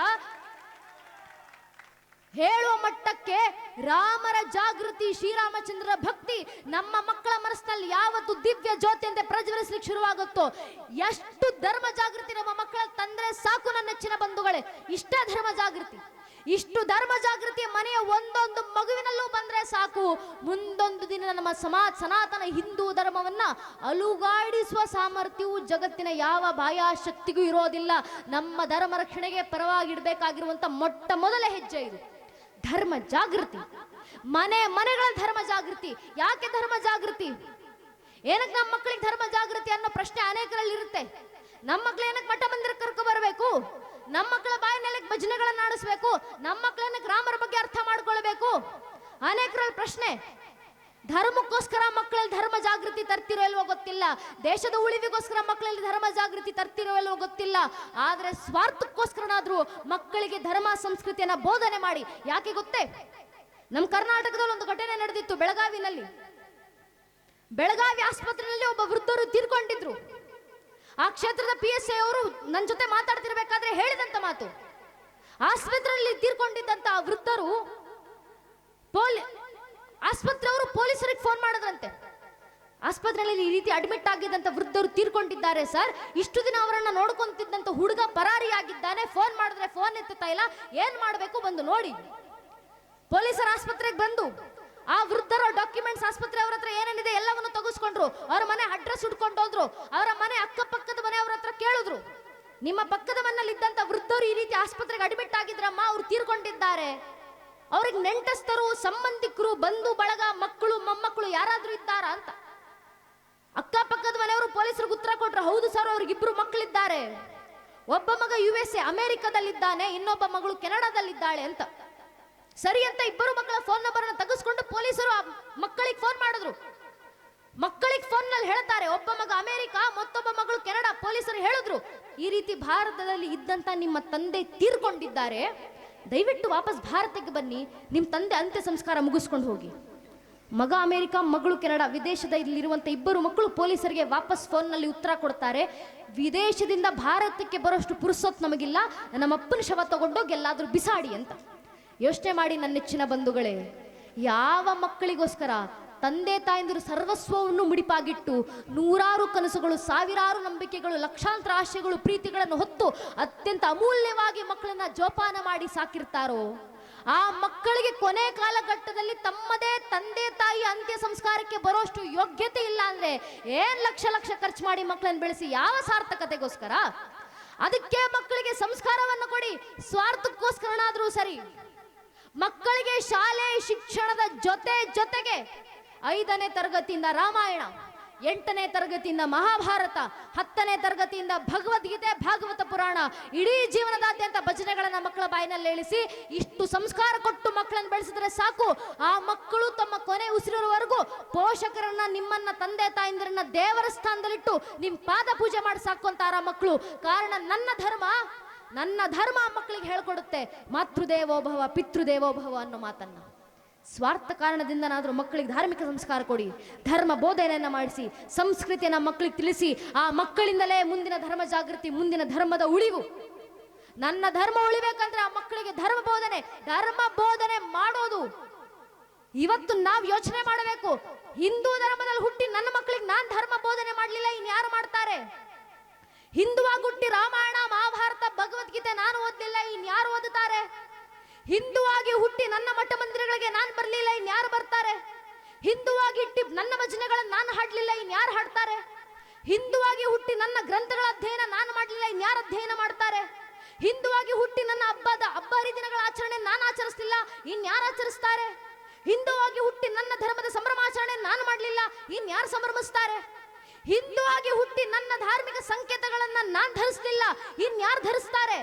ಹೇಳುವ ಮಟ್ಟಕ್ಕೆ ರಾಮರ ಜಾಗೃತಿ ಶ್ರೀರಾಮಚಂದ್ರ ಭಕ್ತಿ, ನಮ್ಮ ಮಕ್ಕಳ ಮನಸ್ಸಿನಲ್ಲಿ ಯಾವತ್ತು ದಿವ್ಯ ಅಂತ ಪ್ರಜ್ವಲಿಸ್ಲಿಕ್ಕೆ ಶುರುವಾಗುತ್ತೋ, ಎಷ್ಟು ಧರ್ಮ ಜಾಗೃತಿ ನಮ್ಮ ಮಕ್ಕಳ ತಂದ್ರೆ ಸಾಕು ನನ್ನ ನೆಚ್ಚಿನ ಬಂಧುಗಳೇ. ಇಷ್ಟ ಧರ್ಮ ಜಾಗೃತಿ. ಇಷ್ಟು ಧರ್ಮ ಜಾಗೃತಿ ಮನೆಯ ಒಂದೊಂದು ಮಗುವಿನಲ್ಲೂ ಬಂದ್ರೆ ಸಾಕು. ಮುಂದೊಂದು ದಿನ ನಮ್ಮ ಸಮಾಜ ಸನಾತನ ಹಿಂದೂ ಧರ್ಮವನ್ನ ಅಲುಗಾಡಿಸುವ ಸಾಮರ್ಥ್ಯವು ಜಗತ್ತಿನ ಯಾವ ಬಾಯಾಶಕ್ತಿಗೂ ಶಕ್ತಿಗೂ ಇರೋದಿಲ್ಲ. ನಮ್ಮ ಧರ್ಮ ರಕ್ಷಣೆಗೆ ಪರವಾಗಿಡಬೇಕಾಗಿರುವಂತ ಮೊಟ್ಟ ಮೊದಲ ಹೆಜ್ಜೆ ಇದು. ಧರ್ಮ ಜಾಗೃತಿ. ಮನೆ ಮನೆಗಳ ಧರ್ಮ ಜಾಗೃತಿ. ಯಾಕೆ ಧರ್ಮ ಜಾಗೃತಿ? ಏನಕ್ಕೆ ನಮ್ಮ ಮಕ್ಕಳಿಗೆ ಧರ್ಮ ಜಾಗೃತಿ ಅನ್ನೋ ಪ್ರಶ್ನೆ ಅನೇಕರಲ್ಲಿ ಇರುತ್ತೆ. ನಮ್ಮ ಮಕ್ಳು ಏನಕ್ಕೆ ಮಠ ಮಂದಿರಕ್ಕೆ ಕರ್ಕೊ ಬರಬೇಕು? ನಮ್ಮ ಮಕ್ಕಳ ಬಾಯಿ ಬಾಯಿನಲ್ಲಿ ಭಜನೆಗಳನ್ನ ಆಡಿಸ್ಬೇಕು. ನಮ್ಮ ಮಕ್ಕಳನ್ನ ಗ್ರಾಮರ ಬಗ್ಗೆ ಅರ್ಥ ಮಾಡ್ಕೊಳ್ಬೇಕು. ಅನೇಕರಲ್ಲಿ ಪ್ರಶ್ನೆ, ಧರ್ಮಕ್ಕೋಸ್ಕರ ಮಕ್ಕಳಲ್ಲಿ ಧರ್ಮ ಜಾಗೃತಿ ತರ್ತಿರೋ ಇಲ್ವೋ ಗೊತ್ತಿಲ್ಲ. ದೇಶದ ಉಳಿವಿಗೋಸ್ಕರ ಮಕ್ಕಳಲ್ಲಿ ಧರ್ಮ ಜಾಗೃತಿ ತರ್ತಿರೋ ಇಲ್ವೋ ಗೊತ್ತಿಲ್ಲ. ಆದ್ರೆ ಸ್ವಾರ್ಥಕ್ಕೋಸ್ಕರನಾದ್ರೂ ಮಕ್ಕಳಿಗೆ ಧರ್ಮ ಸಂಸ್ಕೃತಿಯನ್ನ ಬೋಧನೆ ಮಾಡಿ. ಯಾಕೆ ಗೊತ್ತೇ? ನಮ್ಮ ಕರ್ನಾಟಕದಲ್ಲಿ ಒಂದು ಘಟನೆ ನಡೆದಿತ್ತು ಬೆಳಗಾವಿನಲ್ಲಿ. ಬೆಳಗಾವಿ ಆಸ್ಪತ್ರೆಯಲ್ಲಿ ಒಬ್ಬ ವೃದ್ಧರು ತೀರ್ಕೊಂಡಿದ್ರು. ಆ ಕ್ಷೇತ್ರದ ಪಿ ಎಸ್ ಐ ಅವರು ನನ್ನ ಜೊತೆ ಮಾತಾಡ್ತಿರ್ಬೇಕಾದ್ರೆ ಹೇಳಿದಂತ ಮಾತು. ಆಸ್ಪತ್ರೆಯಲ್ಲಿ ತೀರ್ಕೊಂಡಿದ್ದಂತ ವೃದ್ಧರು ಪೋಲಿ, ಆಸ್ಪತ್ರೆಯವರು ಪೊಲೀಸರಿಗೆ ಫೋನ್ ಮಾಡಿದ್ರಂತೆ. ಆಸ್ಪತ್ರೆಯಲ್ಲಿ ಈ ರೀತಿ ಅಡ್ಮಿಟ್ ಆಗಿದ್ದಂತ ವೃದ್ಧರು ತೀರ್ಕೊಂಡಿದ್ದಾರೆ ಸರ್. ಇಷ್ಟು ದಿನ ಅವರನ್ನ ನೋಡ್ಕೊಂತಿದ್ದಂತ ಹುಡುಗ ಪರಾರಿಯಾಗಿದ್ದಾನೆ ಫೋನ್ ಮಾಡಿದ್ರೆ ಫೋನ್ ಎತ್ತುತ್ತಾ ಇಲ್ಲ. ಏನ್ ಮಾಡಬೇಕು ಬಂದು ನೋಡಿ. ಪೊಲೀಸರ ಆಸ್ಪತ್ರೆಗೆ ಬಂದು ಆ ವೃದ್ಧರ ಡಾಕ್ಯುಮೆಂಟ್ಸ್ ಆಸ್ಪತ್ರೆ ಅವ್ರ ಹತ್ರ ಏನೇನಿದೆ ಎಲ್ಲವನ್ನು ತಗಿಸ್ಕೊಂಡ್ರು. ಅವರ ಮನೆ ಅಡ್ರೆಸ್ ಹುಡ್ಕೊಂಡು ಹೋದ್ರು. ಅವರ ಮನೆ ಅಕ್ಕಪಕ್ಕದ ಮನೆಯವ್ರ ಹತ್ರ ಕೇಳಿದ್ರು. ನಿಮ್ಮ ಪಕ್ಕದ ಮನೆಯಲ್ಲಿದ್ದಂತ ವೃದ್ಧರು ಈ ರೀತಿ ಆಸ್ಪತ್ರೆಗೆ ಅಡ್ಮಿಟ್ ಆಗಿದ್ರಮ್ಮ, ಅವ್ರು ತೀರ್ಕೊಂಡಿದ್ದಾರೆ. ಅವ್ರಿಗೆ ನೆಂಟಸ್ಥರು, ಸಂಬಂಧಿಕರು, ಬಂಧು, ಬಳಗ, ಮಕ್ಕಳು, ಮೊಮ್ಮಕ್ಕಳು ಯಾರಾದ್ರೂ ಇದ್ದಾರ ಅಂತ. ಅಕ್ಕಪಕ್ಕದ ಮನೆಯವರು ಪೊಲೀಸರಿಗೆ ಉತ್ತರ ಕೊಟ್ರು, ಹೌದು ಸರ್ ಅವ್ರಿಗಿಬ್ರು ಮಕ್ಕಳಿದ್ದಾರೆ. ಒಬ್ಬ ಮಗ ಯು ಎಸ್ ಎ ಅಮೆರಿಕದಲ್ಲಿದ್ದಾನೆ, ಇನ್ನೊಬ್ಬ ಮಗಳು ಕೆನಡಾದಲ್ಲಿದ್ದಾಳೆ ಅಂತ. ಸರಿ ಅಂತ ಇಬ್ಬರು ಮಕ್ಕಳ ಫೋನ್ ನಂಬರ್ ತೆಗೆಸ್ಕೊಂಡು ಪೊಲೀಸರು ಮಕ್ಕಳಿಗೆ ಫೋನ್ ಮಾಡಿದ್ರು. ಮಕ್ಕಳಿಗೆ ಫೋನ್ನಲ್ಲಿ ಹೇಳ್ತಾರೆ, ಒಬ್ಬ ಮಗ ಅಮೆರಿಕ, ಮತ್ತೊಬ್ಬ ಮಗಳು ಕೆನಡಾ, ಪೊಲೀಸರು ಹೇಳಿದ್ರು. ಈ ರೀತಿ ಭಾರತದಲ್ಲಿ ಇದ್ದಂತ ನಿಮ್ಮ ತಂದೆ ತೀರ್ಕೊಂಡಿದ್ದಾರೆ. ದಯವಿಟ್ಟು ವಾಪಸ್ ಭಾರತಕ್ಕೆ ಬನ್ನಿ ನಿಮ್ಮ ತಂದೆ ಅಂತ್ಯ ಸಂಸ್ಕಾರ ಮುಗಿಸ್ಕೊಂಡು ಹೋಗಿ. ಮಗ ಅಮೆರಿಕ, ಮಗಳು ಕೆನಡಾ ವಿದೇಶದಲ್ಲಿರುವಂತ ಇಬ್ಬರು ಮಕ್ಕಳು ಪೊಲೀಸರಿಗೆ ವಾಪಸ್ ಫೋನ್ನಲ್ಲಿ ಉತ್ತರ ಕೊಡ್ತಾರೆ. ವಿದೇಶದಿಂದ ಭಾರತಕ್ಕೆ ಬರೋಷ್ಟು ಪುರುಸೊತ್ ನಮಗಿಲ್ಲ. ನಮ್ಮಪ್ಪನ ಶವ ತಗೊಂಡೋಗಿ ಎಲ್ಲಾದರೂ ಬಿಸಾಡಿ ಅಂತ. ಯೋಚನೆ ಮಾಡಿ ನನ್ನ ನೆಚ್ಚಿನ ಬಂಧುಗಳೇ, ಯಾವ ಮಕ್ಕಳಿಗೋಸ್ಕರ ತಂದೆ ತಾಯಂದಿರು ಸರ್ವಸ್ವವನ್ನು ಮುಡಿಪಾಗಿಟ್ಟು ನೂರಾರು ಕನಸುಗಳು, ಸಾವಿರಾರು ನಂಬಿಕೆಗಳು, ಲಕ್ಷಾಂತರ ಆಶಯಗಳು ಪ್ರೀತಿಗಳನ್ನು ಹೊತ್ತು ಅತ್ಯಂತ ಅಮೂಲ್ಯವಾಗಿ ಮಕ್ಕಳನ್ನ ಜೋಪಾನ ಮಾಡಿ ಸಾಕಿರ್ತಾರೋ, ಆ ಮಕ್ಕಳಿಗೆ ಕೊನೆ ಕಾಲಘಟ್ಟದಲ್ಲಿ ತಮ್ಮದೇ ತಂದೆ ತಾಯಿ ಅಂತ್ಯ ಸಂಸ್ಕಾರಕ್ಕೆ ಬರೋಷ್ಟು ಯೋಗ್ಯತೆ ಇಲ್ಲ ಅಂದ್ರೆ ಏನ್ ಲಕ್ಷ ಲಕ್ಷ ಖರ್ಚು ಮಾಡಿ ಮಕ್ಕಳನ್ನು ಬೆಳೆಸಿ ಯಾವ ಸಾರ್ಥಕತೆಗೋಸ್ಕರ? ಅದಕ್ಕೆ ಮಕ್ಕಳಿಗೆ ಸಂಸ್ಕಾರವನ್ನು ಕೊಡಿ, ಸ್ವಾರ್ಥಕ್ಕೋಸ್ಕರನಾದ್ರೂ ಸರಿ. ಮಕ್ಕಳಿಗೆ ಶಾಲೆ ಶಿಕ್ಷಣದ ಜೊತೆ ಜೊತೆಗೆ ಐದನೇ ತರಗತಿಯಿಂದ ರಾಮಾಯಣ, ಎಂಟನೇ ತರಗತಿಯಿಂದ ಮಹಾಭಾರತ, ಹತ್ತನೇ ತರಗತಿಯಿಂದ ಭಗವದ್ಗೀತೆ, ಭಾಗವತ ಪುರಾಣ, ಇಡೀ ಜೀವನದಾದ್ಯಂತ ಭಜನೆಗಳನ್ನ ಮಕ್ಕಳ ಬಾಯಿನಲ್ಲಿ ಇಳಿಸಿ ಇಷ್ಟು ಸಂಸ್ಕಾರ ಕೊಟ್ಟು ಮಕ್ಕಳನ್ನು ಬೆಳೆಸಿದ್ರೆ ಸಾಕು. ಆ ಮಕ್ಕಳು ತಮ್ಮ ಕೊನೆ ಉಸಿರಿರುವವರೆಗೂ ಪೋಷಕರನ್ನ, ನಿಮ್ಮನ್ನ ತಂದೆ ತಾಯಿಂದ್ರನ್ನ ದೇವರ ಸ್ಥಾನದಲ್ಲಿಟ್ಟು ನಿಮ್ ಪಾದ ಪೂಜೆ ಮಾಡಿ ಸಾಕು ಅಂತಾರ ಮಕ್ಕಳು. ಕಾರಣ ನನ್ನ ಧರ್ಮ ನನ್ನ ಧರ್ಮ ಮಕ್ಕಳಿಗೆ ಹೇಳ್ಕೊಡುತ್ತೆ, ಮಾತೃದೇವೋಭವ, ಪಿತೃದೇವೋಭವ ಅನ್ನೋ ಮಾತನ್ನ. ಸ್ವಾರ್ಥ ಕಾರಣದಿಂದನಾದರೂ ಮಕ್ಕಳಿಗೆ ಧಾರ್ಮಿಕ ಸಂಸ್ಕಾರ ಕೊಡಿ, ಧರ್ಮ ಬೋಧನೆಯನ್ನ ಮಾಡಿಸಿ, ಸಂಸ್ಕೃತಿಯನ್ನ ಮಕ್ಕಳಿಗೆ ತಿಳಿಸಿ, ಆ ಮಕ್ಕಳಿಂದಲೇ ಮುಂದಿನ ಧರ್ಮ ಜಾಗೃತಿ, ಮುಂದಿನ ಧರ್ಮದ ಉಳಿವು. ನನ್ನ ಧರ್ಮ ಉಳಿಬೇಕಂದ್ರೆ ಆ ಮಕ್ಕಳಿಗೆ ಧರ್ಮ ಬೋಧನೆ ಧರ್ಮ ಬೋಧನೆ ಮಾಡೋದು. ಇವತ್ತು ನಾವು ಯೋಚನೆ ಮಾಡಬೇಕು, ಹಿಂದೂ ಧರ್ಮದಲ್ಲಿ ಹುಟ್ಟಿ ನನ್ನ ಮಕ್ಕಳಿಗೆ ನಾನು ಧರ್ಮ ಬೋಧನೆ ಮಾಡಲಿಲ್ಲ, ಇನ್ಯಾರು ಮಾಡ್ತಾರೆ? ಹಿಂದುವಾಗಿ ಹುಟ್ಟಿ ರಾಮಾಯಣ, ಮಹಾಭಾರತ, ಭಗವದ್ಗೀತೆ ನಾನು ಓದ್ಲಿಲ್ಲ ಇನ್ಯಾರು ಓದುತ್ತಾರೆ? ಹಿಂದುವಾಗಿ ಹುಟ್ಟಿ ನನ್ನ ಮಠ ಮಂದಿರಗಳಿಗೆ ನಾನು ಬರಲಿಲ್ಲ ಇನ್ಯಾರು ಬರ್ತಾರೆ? ಹಿಂದುವಾಗಿ ಇಟ್ಟಿ ನನ್ನ ಭಜನೆಗಳನ್ನು ನಾನು ಹಾಡಲಿಲ್ಲ ಇನ್ಯಾರು ಹಾಡ್ತಾರೆ? ಹಿಂದುವಾಗಿ ಹುಟ್ಟಿ ನನ್ನ ಗ್ರಂಥಗಳ ಅಧ್ಯಯನ ನಾನು ಮಾಡಲಿಲ್ಲ ಇನ್ಯಾರು ಅಧ್ಯಯನ ಮಾಡ್ತಾರೆ? ಹಿಂದುವಾಗಿ ಹುಟ್ಟಿ ನನ್ನ ಹಬ್ಬದ ಹಬ್ಬ ಹರಿದಿನಗಳ ಆಚರಣೆ ನಾನು ಆಚರಿಸ್ತಿಲ್ಲ ಇನ್ಯಾರು ಆಚರಿಸ್ತಾರೆ? ಹಿಂದುವಾಗಿ ಹುಟ್ಟಿ ನನ್ನ ಧರ್ಮದ ಸಂಭ್ರಮಾಚರಣೆ ನಾನು ಮಾಡಲಿಲ್ಲ ಇನ್ಯಾರು ಸಂಭ್ರಮಿಸ್ತಾರೆ? ಹಿಂದುವಾಗಿ ಹುಟ್ಟಿ ನನ್ನ ಧಾರ್ಮಿಕ ಸಂಕೇತಗಳನ್ನ ನಾನ್ ಧರಿಸ್ಲಿಲ್ಲ ಇನ್ಯಾರು ಧರಿಸ್ತಾರೆ?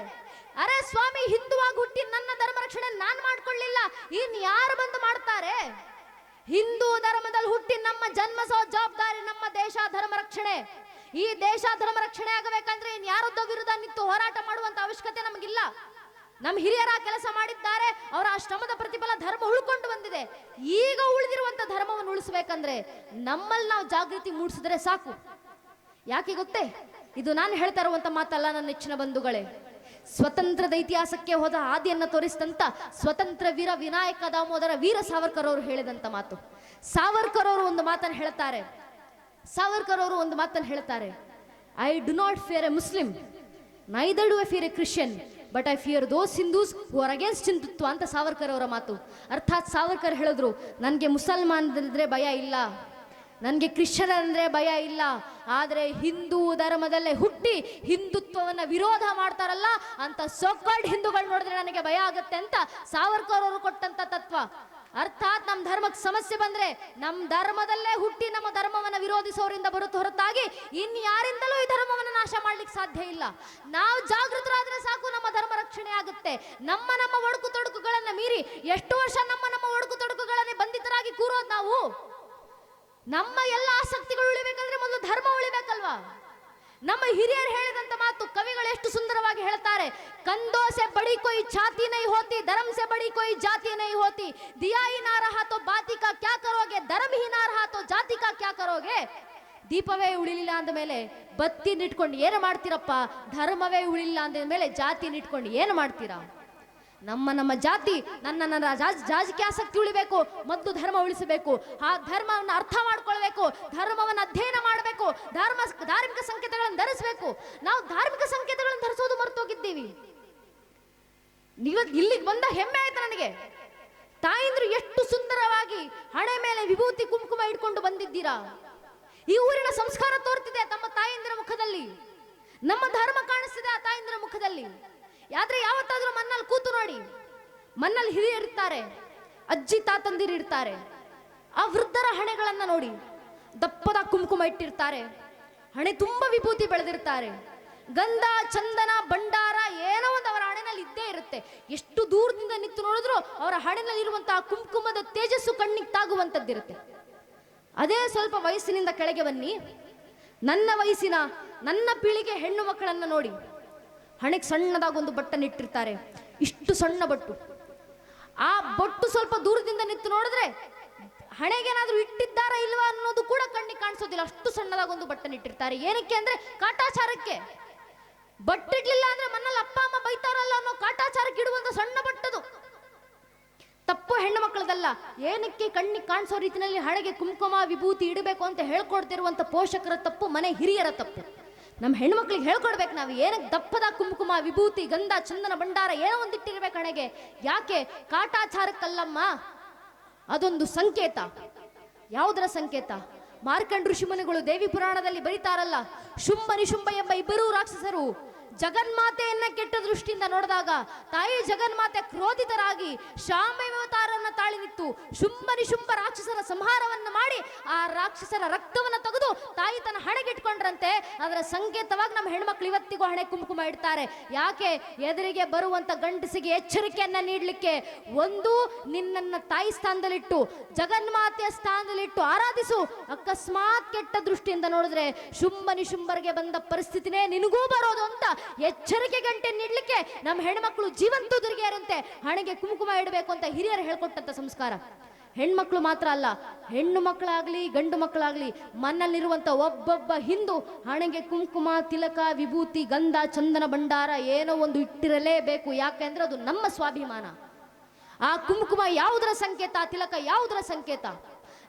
ಅರೆ ಸ್ವಾಮಿ ಹಿಂದುವಾಗಿ ಹುಟ್ಟಿ ನನ್ನ ಧರ್ಮ ರಕ್ಷಣೆ ನಾನ್ ಮಾಡ್ಕೊಳ್ಳಿಲ್ಲ, ಇನ್ ಯಾರು ಬಂದು ಮಾಡ್ತಾರೆ? ಹಿಂದೂ ಧರ್ಮದಲ್ಲಿ ಹುಟ್ಟಿ ನಮ್ಮ ಜನ್ಮ ಸಹ ಜವಾಬ್ದಾರಿ ನಮ್ಮ ದೇಶ ಧರ್ಮ ರಕ್ಷಣೆ. ಈ ದೇಶ ಧರ್ಮ ರಕ್ಷಣೆ ಆಗಬೇಕಂದ್ರೆ ಇನ್ ಯಾರದ್ದೋ ವಿರುದ್ಧ ನಿಂತು ಹೋರಾಟ ಮಾಡುವಂತ ಅವಶ್ಯಕತೆ ನಮಗಿಲ್ಲ. ನಮ್ಮ ಹಿರಿಯರ ಕೆಲಸ ಮಾಡಿದ್ದಾರೆ, ಅವರ ಆ ಶ್ರಮದ ಪ್ರತಿಫಲ ಧರ್ಮ ಉಳ್ಕೊಂಡು ಬಂದಿದೆ. ಈಗ ಉಳಿದಿರುವಂತ ಧರ್ಮವನ್ನು ಉಳಿಸ್ಬೇಕಂದ್ರೆ ನಮ್ಮಲ್ಲಿ ನಾವು ಜಾಗೃತಿ ಮೂಡಿಸಿದ್ರೆ ಸಾಕು. ಯಾಕೆ ಗೊತ್ತೇ? ಇದು ನಾನು ಹೇಳ್ತಾ ಇರುವಂತ ಮಾತಲ್ಲ ನನ್ನ ನೆಚ್ಚಿನ ಬಂಧುಗಳೇ. ಸ್ವತಂತ್ರದ ಇತಿಹಾಸಕ್ಕೆ ಹೋದ ಹಾದಿಯನ್ನ ತೋರಿಸಿದಂತ ಸ್ವತಂತ್ರ ವೀರ ವಿನಾಯಕ ದಾಮೋದರ ವೀರ ಸಾವರ್ಕರ್ ಅವರು ಹೇಳಿದಂತ ಮಾತು. ಸಾವರ್ಕರ್ ಅವರು ಒಂದು ಮಾತನ್ನು ಹೇಳ್ತಾರೆ. ಸಾವರ್ಕರ್ ಅವರು ಒಂದು ಮಾತನ್ನು ಹೇಳ್ತಾರೆ. I do not fear a Muslim neither I fear a Christian but I fear those Hindus who are against Hindutva ಅಂತ ಸಾವರ್ಕರ್ ಅವರ ಮಾತು. ಅರ್ಥಾತ್ ಸಾವರ್ಕರ್ ಹೇಳಿದ್ರು ನನಗೆ ಮುಸಲ್ಮಾನರಿದ್ರೆ ಭಯ ಇಲ್ಲ. ನನಗೆ ಕ್ರಿಶ್ಚಿಯನ್ ಅಂದರೆ ಭಯ ಇಲ್ಲ. ಆದರೆ ಹಿಂದೂ ಧರ್ಮದಲ್ಲೇ ಹುಟ್ಟಿ ಹಿಂದುತ್ವವನ್ನು ವಿರೋಧ ಮಾಡ್ತಾರಲ್ಲ, ಅಂತ ಸೊಕ್ಕಾಡ್ ಹಿಂದೂಗಳು ನೋಡಿದ್ರೆ ನನಗೆ ಭಯ ಆಗುತ್ತೆ ಅಂತ ಸಾವರ್ಕರ್ ಅವರು ಕೊಟ್ಟಂಥ ತತ್ವ. ಅರ್ಥಾತ್ ನಮ್ಮ ಧರ್ಮಕ್ಕೆ ಸಮಸ್ಯೆ ಬಂದ್ರೆ ನಮ್ಮ ಧರ್ಮದಲ್ಲೇ ಹುಟ್ಟಿ ನಮ್ಮ ಧರ್ಮವನ್ನು ವಿರೋಧಿಸೋರಿಂದ ಬರುತ್ತ ಹೊರತಾಗಿ ಇನ್ಯಾರಿಂದಲೂ ಈ ಧರ್ಮವನ್ನು ನಾಶ ಮಾಡ್ಲಿಕ್ಕೆ ಸಾಧ್ಯ ಇಲ್ಲ. ನಾವು ಜಾಗೃತರಾದ್ರೆ ಸಾಕು ನಮ್ಮ ಧರ್ಮ ರಕ್ಷಣೆ ಆಗುತ್ತೆ. ನಮ್ಮ ನಮ್ಮ ಒಡಕು ತೊಡಕುಗಳನ್ನು ಮೀರಿ ಎಷ್ಟು ವರ್ಷ ನಮ್ಮ ನಮ್ಮ ಒಡಕು ತೊಡಕುಗಳನ್ನೇ ಬಂಧಿತರಾಗಿ ಕೂರೋದು ನಾವು? ನಮ್ಮ ಎಲ್ಲ ಆಸಕ್ತಿಗಳು ಉಳಿಬೇಕಂದ್ರೆ ಮೊದಲು ಧರ್ಮ ಉಳಿಬೇಕಲ್ವಾ? ನಮ್ಮ ಹಿರಿಯರು ಹೇಳಿದಂತ ಮಾತು ಕವಿಗಳು ಎಷ್ಟು ಸುಂದರವಾಗಿ ಹೇಳ್ತಾರೆ ಕಂದೋಸೆ ಬಡಿ ಕೊಯ್ ಛಾತಿ ನೈ ಹೋತಿ ಧರ್ಮ ಸೆ ಬಡಿ ಕೊಯ್ ಜಾತಿ ನೈ ಹೋತಿ. ದಿಯಾಯಿ ನಾ ರಹಾ ತೋ ಬಾತಿ ಕ್ಯಾ ಕರೋಗೆ ಧರ್ಮ ಹಿ ನಾ ತೋ ಕ್ಯಾ ಕರೋಗೆ. ದೀಪವೇ ಉಳಿಲಿಲ್ಲ ಅಂದ ಮೇಲೆ ಬತ್ತಿ ನಿಟ್ಕೊಂಡು ಏನು ಮಾಡ್ತೀರಪ್ಪ? ಧರ್ಮವೇ ಉಳಿಲಿಲ್ಲ ಅಂದ ಮೇಲೆ ಜಾತಿ ನಿಟ್ಕೊಂಡು ಏನು ಮಾಡ್ತೀರಾ? ನಮ್ಮ ನಮ್ಮ ಜಾತಿ, ನನ್ನ ನನ್ನ ರಾಜಕೀಯ ಆಸಕ್ತಿ ಉಳಿಬೇಕು, ಮತ್ತು ಧರ್ಮ ಉಳಿಸಬೇಕು. ಆ ಧರ್ಮವನ್ನು ಅರ್ಥ ಮಾಡ್ಕೊಳ್ಬೇಕು, ಧರ್ಮವನ್ನು ಅಧ್ಯಯನ ಮಾಡಬೇಕು, ಧರ್ಮ ಧಾರ್ಮಿಕ ಸಂಕೇತಗಳನ್ನು ಧರಿಸಬೇಕು. ನಾವು ಧಾರ್ಮಿಕ ಸಂಕೇತಗಳನ್ನು ಧರಿಸೋದು ಮರ್ತೋಗಿದ್ದೀವಿ ಇಲ್ಲಿಗೆ ಬಂದ ಹೆಮ್ಮೆ ಆಯ್ತು ನನಗೆ? ತಾಯಿಂದ್ರು ಎಷ್ಟು ಸುಂದರವಾಗಿ ಹಣೆ ಮೇಲೆ ವಿಭೂತಿ ಕುಂಕುಮ ಇಟ್ಕೊಂಡು ಬಂದಿದ್ದೀರಾ? ಈ ಊರಿನ ಸಂಸ್ಕಾರ ತೋರ್ತಿದೆ ತಮ್ಮ ತಾಯಿಂದ್ರ ಮುಖದಲ್ಲಿ. ನಮ್ಮ ಧರ್ಮ ಕಾಣಿಸ್ತಿದೆ ಆ ತಾಯಿಂದ್ರ ಮುಖದಲ್ಲಿ. ಆದ್ರೆ ಯಾವತ್ತಾದ್ರೂ ಮಣ್ಣಲ್ಲಿ ಕೂತು ನೋಡಿ. ಮನ್ನಲ್ಲಿ ಹಿರಿಯರಿರ್ತಾರೆ ಅಜ್ಜಿ ತಾತಂದಿರು ಇರ್ತಾರೆ. ಆ ವೃದ್ಧರ ಹಣೆಗಳನ್ನ ನೋಡಿ. ದಪ್ಪದ ಕುಂಕುಮ ಇಟ್ಟಿರ್ತಾರೆ. ಹಣೆ ತುಂಬಾ ವಿಭೂತಿ ಬೆಳೆದಿರ್ತಾರೆ. ಗಂಧ, ಚಂದನ, ಭಂಡಾರ ಏನೋ ಒಂದು ಅವರ ಹಣೆನಲ್ಲಿ ಇದ್ದೇ ಇರುತ್ತೆ. ಎಷ್ಟು ದೂರದಿಂದ ನಿಂತು ನೋಡಿದ್ರು ಅವರ ಹಣೆನಲ್ಲಿ ಇರುವಂತಹ ಕುಂಕುಮದ ತೇಜಸ್ಸು ಕಣ್ಣಿಗೆ ತಾಗುವಂತದ್ದಿರುತ್ತೆ ಅದೇ ಸ್ವಲ್ಪ ವಯಸ್ಸಿನಿಂದ ಕೆಳಗೆ ಬನ್ನಿ. ನನ್ನ ವಯಸ್ಸಿನ, ನನ್ನ ಪೀಳಿಗೆ ಹೆಣ್ಣು ಮಕ್ಕಳನ್ನ ನೋಡಿ. ಹಣೆಗೆ ಸಣ್ಣದಾಗಿ ಒಂದು ಬಟ್ಟನ್ನು ಇಟ್ಟಿರ್ತಾರೆ. ಇಷ್ಟು ಸಣ್ಣ ಬಟ್ಟು. ಆ ಬಟ್ಟು ಸ್ವಲ್ಪ ದೂರದಿಂದ ನಿಂತು ನೋಡಿದ್ರೆ ಹಣೆಗೇನಾದ್ರೂ ಇಟ್ಟಿದ್ದಾರಾ ಇಲ್ವಾ ಅನ್ನೋದು ಕೂಡ ಕಣ್ಣಿಗೆ ಕಾಣಿಸೋದಿಲ್ಲ. ಅಷ್ಟು ಸಣ್ಣದಾಗಿ ಒಂದು ಬಟ್ಟನ್ನು ಇಟ್ಟಿರ್ತಾರೆ. ಏನಕ್ಕೆ ಅಂದ್ರೆ ಕಾಟಾಚಾರಕ್ಕೆ. ಬಟ್ಟಿಡ್ಲಿಲ್ಲ ಅಂದ್ರೆ ಮನೇಲಿ ಅಪ್ಪ, ಅಮ್ಮ ಬೈತಾರಲ್ಲ ಅನ್ನೋ ಕಾಟಾಚಾರಕ್ಕೆ ಇಡುವಂತ ಸಣ್ಣ ಬಟ್ಟದು. ತಪ್ಪು ಹೆಣ್ಣು ಮಕ್ಕಳದಲ್ಲ. ಏನಕ್ಕೆ ಕಣ್ಣಿಗೆ ಕಾಣಿಸೋ ರೀತಿಯಲ್ಲಿ ಹಣೆಗೆ ಕುಂಕುಮ, ವಿಭೂತಿ ಇಡಬೇಕು ಅಂತ ಹೇಳ್ಕೊಡ್ತಿರುವಂತ ಪೋಷಕರ ತಪ್ಪು, ಮನೆ ಹಿರಿಯರ ತಪ್ಪು. ನಮ್ಮ ಹೆಣ್ಮಕ್ಳಿಗೆ ಹೇಳ್ಕೊಡ್ಬೇಕು ನಾವು. ಏನಕ್ಕೆ ದಪ್ಪದ ಕುಂಕುಮ, ವಿಭೂತಿ, ಗಂಧ, ಚಂದನ ಭಂಡಾರ ಏನೋ ಒಂದಿಟ್ಟಿರ್ಬೇಕು ಹಣೆಗೆ ಯಾಕೆ? ಕಾಟಾಚಾರಕ್ಕಲ್ಲಮ್ಮ. ಅದೊಂದು ಸಂಕೇತ. ಯಾವುದರ ಸಂಕೇತ? ಮಾರ್ಕಂಡ್ ಋಷಿಮುನಿಗಳು ದೇವಿ ಪುರಾಣದಲ್ಲಿ ಬರೀತಾರಲ್ಲ ಶುಂಭ ನಿಶುಂಭ ಎಂಬ ಇಬ್ಬರೂ ರಾಕ್ಷಸರು. ಜಗನ್ಮಾತೆಯನ್ನ ಕೆಟ್ಟ ದೃಷ್ಟಿಯಿಂದ ನೋಡಿದಾಗ ತಾಯಿ ಜಗನ್ಮಾತೆ ಕ್ರೋಧಿತರಾಗಿ ಶಾಮ್ಯವತಾರನ್ನ ತಾಳಿ ನಿಂತು ಶುಂಭ ನಿಶುಂಭ ರಾಕ್ಷಸರ ಸಂಹಾರವನ್ನು ಮಾಡಿ ಆ ರಾಕ್ಷಸರ ರಕ್ತವನ್ನ ತೆಗೆದು ತಾಯಿ ತನ್ನ ಹಣೆಗಿಟ್ಕೊಂಡ್ರಂತೆ. ಅದರ ಸಂಕೇತವಾಗಿ ನಮ್ಮ ಹೆಣ್ಮಕ್ಳು ಇವತ್ತಿಗೂ ಹಣೆ ಕುಂಕುಮ ಇಡ್ತಾರೆ. ಯಾಕೆ? ಎದುರಿಗೆ ಬರುವಂತ ಗಂಡಸಿಗೆ ಎಚ್ಚರಿಕೆಯನ್ನ ನೀಡಲಿಕ್ಕೆ. ಒಂದು, ನಿನ್ನನ್ನ ತಾಯಿ ಸ್ಥಾನದಲ್ಲಿಟ್ಟು, ಜಗನ್ಮಾತೆಯ ಸ್ಥಾನದಲ್ಲಿಟ್ಟು ಆರಾಧಿಸು. ಅಕಸ್ಮಾತ್ ಕೆಟ್ಟ ದೃಷ್ಟಿಯಿಂದ ನೋಡಿದ್ರೆ ಶುಂಭ ನಿಶುಂಭರಿಗೆ ಬಂದ ಪರಿಸ್ಥಿತಿನೇ ನಿನಗೂ ಬರೋದು ಅಂತ ಎಚ್ಚರಿಕೆ ಗಂಟೆ ನೀಡಲಿಕ್ಕೆ ನಮ್ಮ ಹೆಣ್ಮಕ್ಳು ಜೀವಂತ ದುರ್ಗಿಯರಂತೆ ಹಣೆಗೆ ಕುಂಕುಮ ಇಡಬೇಕು ಅಂತ ಹಿರಿಯರು ಹೇಳ್ಕೊಟ್ಟಂತ ಸಂಸ್ಕಾರ. ಹೆಣ್ಮಕ್ಳು ಮಾತ್ರ ಅಲ್ಲ, ಹೆಣ್ಣು ಮಕ್ಕಳಾಗ್ಲಿ, ಗಂಡು ಮಕ್ಕಳಾಗ್ಲಿ, ಮನ್ನಲ್ಲಿರುವಂತ ಒಬ್ಬೊಬ್ಬ ಹಿಂದೂ ಹಣೆಗೆ ಕುಂಕುಮ ತಿಲಕ, ವಿಭೂತಿ, ಗಂಧ, ಚಂದನ ಭಂಡಾರ ಏನೋ ಒಂದು ಇಟ್ಟಿರಲೇಬೇಕು. ಯಾಕೆಂದ್ರೆ ಅದು ನಮ್ಮ ಸ್ವಾಭಿಮಾನ. ಆ ಕುಂಕುಮ ಯಾವುದರ ಸಂಕೇತ, ತಿಲಕ ಯಾವುದರ ಸಂಕೇತ?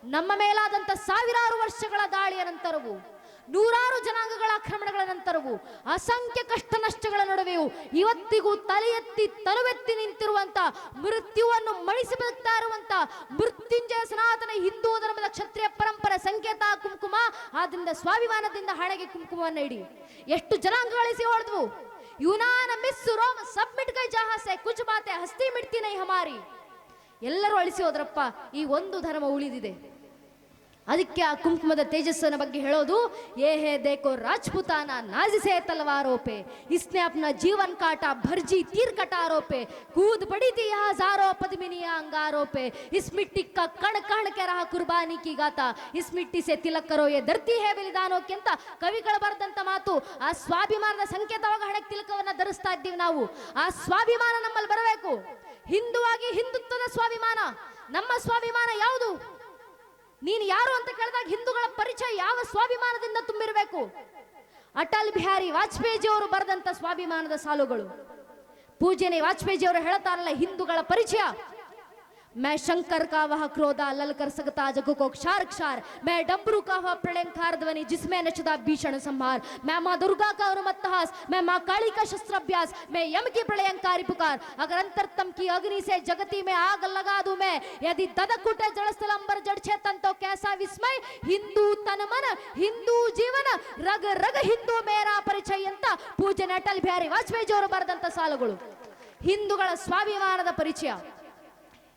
ನಮ್ಮ ಮೇಲಾದಂತ ಸಾವಿರಾರು ವರ್ಷಗಳ ದಾಳಿಯ ನಂತರವು ನೂರಾರು ಜನಾಂಗಗಳ ಆಕ್ರಮಣಗಳ ನಂತರವು, ಅಸಂಖ್ಯ ಕಷ್ಟ ನಷ್ಟಗಳ ನಡುವೆಯೂ ಇವತ್ತಿಗೂ ತಲೆ ಎತ್ತಿ ತಲುವೆತ್ತಿ ನಿಂತಿರುವಂತ, ಮೃತ್ಯುವನ್ನು ಮಣಿಸಿ ಬದುಕ್ತಾ ಇರುವಂತ, ಮೃತ್ಯುಂಜಯ ಸನಾತನ ಹಿಂದೂ ಧರ್ಮದ ಕ್ಷತ್ರಿಯ ಪರಂಪರೆ ಸಂಕೇತ ಕುಂಕುಮ, ಆದ್ರಿಂದ ಸ್ವಾಭಿಮಾನದಿಂದ ಹಣೆಗೆ ಕುಂಕುಮವನ್ನು ಇಡಿ. ಎಷ್ಟು ಜನಾಂಗಗಳಿಸಿ ಹೊಡೆದ್ವು? ಯುನಾನ ಮಿಸ್ ರೋಮ್, ಸಬ್ಮಿಟ್ ಕೈ ಜಹಾಸೆ ಕುಚ್ ಮಾತೆ ಹಸ್ತಿ ಮಿಡ್ತಿ ನೈ ಹಮಾರಿ. ಎಲ್ಲರೂ ಅಳಿಸಿ ಹೋದ್ರಪ್ಪ, ಈ ಒಂದು ಧರ್ಮ ಉಳಿದಿದೆ. ಅದಕ್ಕೆ ಆ ಕುಂಕುಮದ ತೇಜಸ್ಸನ ಬಗ್ಗೆ ಹೇಳೋದು, ಏ ಹೇ ದೇಕೋ ರಾಜ್ಪುತಾನ ನಾಜಿಸೆ ತಲವಾರೋಪೆ, ಇಸ್ನೆ ಅಪ್ನ ಜೀವನ್ ಕಾಟ ಭರ್ಜಿ ತೀರ್ಕಟ ಆರೋಪೆ ಕೂದ್ ಬಡಿತಿ ಹಜಾರೋ ಪದ್ಮಿನಿಯ ಅಂಗಾರೋಪೆ ಇಸ್ಮಿಟ್ಟಿಕ್ಕ ಕ ಕಣ ಕಣ ಕೆರಹ ಕುರ್ಬಾನಿ ಕಿ ಗಾತ, ಇಸ್ ಸೆ ತಿಲಕ್ ಎ ಧರ್ತಿ ಹೇ ಬಲಿದಾನೋಕ್ಕಿಂತ ಕವಿಗಳು ಬರೆದಂತ ಮಾತು, ಆ ಸ್ವಾಭಿಮಾನದ ಸಂಕೇತವಾಗ ಹಣಕ್ಕೆ ತಿಲಕವನ್ನ ಧರಿಸ್ತಾ ಇದ್ದೀವಿ ನಾವು, ಆ ಸ್ವಾಭಿಮಾನ ನಮ್ಮಲ್ಲಿ ಬರಬೇಕು, ಹಿಂದುವಾಗಿ ಹಿಂದುತ್ವದ ಸ್ವಾಭಿಮಾನ, ನಮ್ಮ ಸ್ವಾಭಿಮಾನ ಯಾವುದು? ನೀನು ಯಾರು ಅಂತ ಕೇಳಿದಾಗ ಹಿಂದೂಗಳ ಪರಿಚಯ ಯಾವ ಸ್ವಾಭಿಮಾನದಿಂದ ತುಂಬಿರಬೇಕು? ಅಟಲ್ ಬಿಹಾರಿ ವಾಜಪೇಯಿ ಅವರು ಬರೆದಂತ ಸ್ವಾಭಿಮಾನದ ಸಾಲುಗಳು. ಪೂಜನೆ ವಾಜಪೇಯಿ ಅವರು ಹೇಳ್ತಾರಲ್ಲ ಹಿಂದೂಗಳ ಪರಿಚಯ. मैं शंकर का वह क्रोधा लल कर सकता जग को क्षार क्षार मैं डमरू का वह प्रलयंकार ध्वनि जिसमें नचदा भीषण संहार मैं माँ दुर्गा का उन्मत्तहास मैं माँ काली का शस्त्राभ्यास मैं यम की प्रलयंकारी पुकार अगर अंतरतम की अग्नि से जगती में आग लगा दूं मैं यदि ददक उठे जड़स्थल अंबर जड़ छेतन तो कैसा विस्मय ಹಿಂದೂ ತನ ಮನ ಹಿಂದೂ ಜೀವನ ರಗ ರಗ ಹಿಂದೂ ಮೇರಾ ಪರಿಚಯ ಅಂತ ಪೂಜನೆ ಅಟಲ್ ಬಿಹಾರಿ ವಾಜಪೇಯಿ ಅವರು ಬರೆದಂತ ಸಾಲುಗಳು ಹಿಂದೂಗಳ ಸ್ವಾಭಿಮಾನದ ಪರಿಚಯ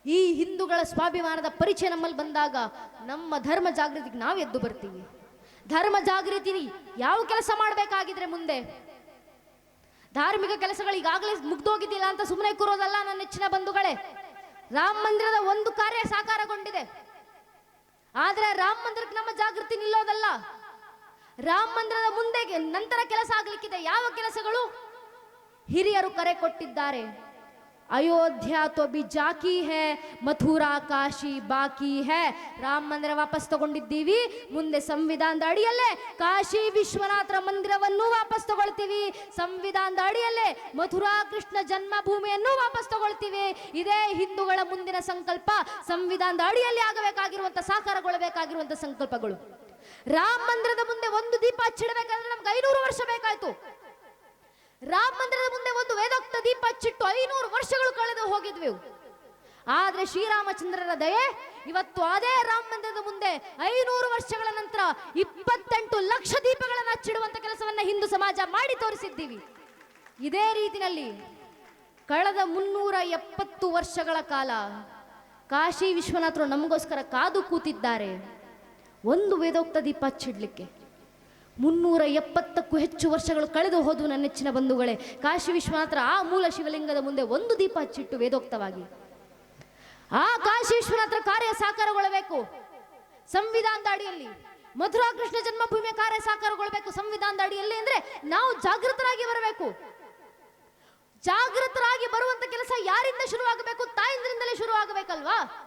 ಈ ಹಿಂದೂಗಳ ಸ್ವಾಭಿಮಾನದ ಪರಿಚಯ ನಮ್ಮಲ್ಲಿ ಬಂದಾಗ ನಮ್ಮ ಧರ್ಮ ಜಾಗೃತಿಗೆ ನಾವು ಎದ್ದು ಬರ್ತೀವಿ. ಧರ್ಮ ಜಾಗೃತಿ ಯಾವ ಕೆಲಸ ಮಾಡಬೇಕಾಗಿದ್ರೆ ಮುಂದೆ? ಧಾರ್ಮಿಕ ಕೆಲಸಗಳು ಈಗಾಗಲೇ ಮುಗ್ದೋಗಿದ್ದಿಲ್ಲ ಅಂತ ಸುಮ್ಮನೆ ಕೂರೋದಲ್ಲ ನನ್ನ ನೆಚ್ಚಿನ ಬಂಧುಗಳೇ. ರಾಮ ಮಂದಿರದ ಒಂದು ಕಾರ್ಯ ಸಾಕಾರಗೊಂಡಿದೆ. ಆದ್ರೆ ರಾಮ ಮಂದಿರಕ್ಕೆ ನಮ್ಮ ಜಾಗೃತಿ ನಿಲ್ಲೋದಲ್ಲ. ರಾಮ ಮಂದಿರದ ಮುಂದೆ ನಂತರ ಕೆಲಸ ಆಗ್ಲಿಕ್ಕಿದೆ. ಯಾವ ಕೆಲಸಗಳು? ಹಿರಿಯರು ಕರೆ ಕೊಟ್ಟಿದ್ದಾರೆ. ಅಯೋಧ್ಯಾ तो ಜಾಕಿ ಹೇ, ಮಥುರಾ, ಕಾಶಿ ಬಾಕಿ ಹೇ. ರಾಮ ಮಂದಿರ ವಾಪಸ್ ತಗೊಂಡಿದ್ದೀವಿ, ಮುಂದೆ ಸಂವಿಧಾನದ ಅಡಿಯಲ್ಲೇ ಕಾಶಿ ವಿಶ್ವನಾಥರ ಮಂದಿರವನ್ನು ವಾಪಸ್ ತಗೊಳ್ತೀವಿ. ಸಂವಿಧಾನದ ಅಡಿಯಲ್ಲೇ ಮಥುರಾ ಕೃಷ್ಣ ಜನ್ಮಭೂಮಿಯನ್ನು ವಾಪಸ್ ತಗೊಳ್ತೀವಿ. ಇದೇ ಹಿಂದೂಗಳ ಮುಂದಿನ ಸಂಕಲ್ಪ. ಸಂವಿಧಾನದ ಅಡಿಯಲ್ಲಿ ಆಗಬೇಕಾಗಿರುವಂತ ಸಹಕಾರಗೊಳ್ಳಬೇಕಾಗಿರುವಂತ ಸಂಕಲ್ಪಗಳು. ರಾಮ ಮಂದಿರದ ಮುಂದೆ ಒಂದು ದೀಪ ಹಚ್ಚಿಡಬೇಕಾದ್ರೆ ನಮ್ಗೆ ಐನೂರು ವರ್ಷ ಬೇಕಾಯ್ತು. ರಾಮ ಮಂದಿರ ಒಂದು ವೇದೋಕ್ತ ದೀಪ ಹಚ್ಚಿಟ್ಟು ಐನೂರು ವರ್ಷಗಳು ಕಳೆದು ಹೋಗಿದ್ವಿ. ಆದ್ರೆ ಶ್ರೀರಾಮಚಂದ್ರರ ದಯೆ ಇವತ್ತು ಅದೇ ರಾಮ ಮಂದಿರದ ಮುಂದೆ ಐನೂರು ವರ್ಷಗಳ ನಂತರ ಇಪ್ಪತ್ತೆಂಟು ಲಕ್ಷ ದೀಪಗಳನ್ನು ಹಚ್ಚಿಡುವಂತ ಕೆಲಸವನ್ನ ಹಿಂದೂ ಸಮಾಜ ಮಾಡಿ ತೋರಿಸಿದ್ದೀವಿ. ಇದೇ ರೀತಿಯಲ್ಲಿ ಕಳೆದ ಮುನ್ನೂರ ಎಪ್ಪತ್ತು ವರ್ಷಗಳ ಕಾಲ ಕಾಶಿ ವಿಶ್ವನಾಥರು ನಮಗೋಸ್ಕರ ಕಾದು ಕೂತಿದ್ದಾರೆ. ಒಂದು ವೇದೋಕ್ತ ದೀಪ ಹಚ್ಚಿಡ್ಲಿಕ್ಕೆ. ಮುನ್ನೂರ ಎಪ್ಪತ್ತಕ್ಕೂ ಹೆಚ್ಚು ವರ್ಷಗಳು ಕಳೆದು ಹೋದವು ನನ್ನ ನೆಚ್ಚಿನ ಬಂಧುಗಳೇ. ಕಾಶಿ ವಿಶ್ವನಾಥರ ಆ ಮೂಲ ಶಿವಲಿಂಗದ ಮುಂದೆ ಒಂದು ದೀಪ ಹಚ್ಚಿಟ್ಟು ವೇದೋಕ್ತವಾಗಿ. ಆ ಕಾಶಿ ವಿಶ್ವನಾಥರ ಕಾರ್ಯ ಸಾಕಾರಗೊಳ್ಳಬೇಕು. ಸಂವಿಧಾನದ ಅಡಿಯಲ್ಲಿ. ಮಧುರಾ ಕೃಷ್ಣ ಜನ್ಮಭೂಮಿಯ ಕಾರ್ಯ ಸಾಕಾರಗೊಳ್ಳಬೇಕು ಸಂವಿಧಾನದ ಅಡಿಯಲ್ಲಿ ಅಂದ್ರೆ ನಾವು ಜಾಗೃತರಾಗಿ ಬರಬೇಕು. ಜಾಗೃತರಾಗಿ ಬರುವಂತ ಕೆಲಸ ಯಾರಿಂದ ಶುರುವಾಗಬೇಕು? ತಾಯಿಂದ್ರಿಂದಲೇ ಶುರುವಾಗಬೇಕಲ್ವಾ?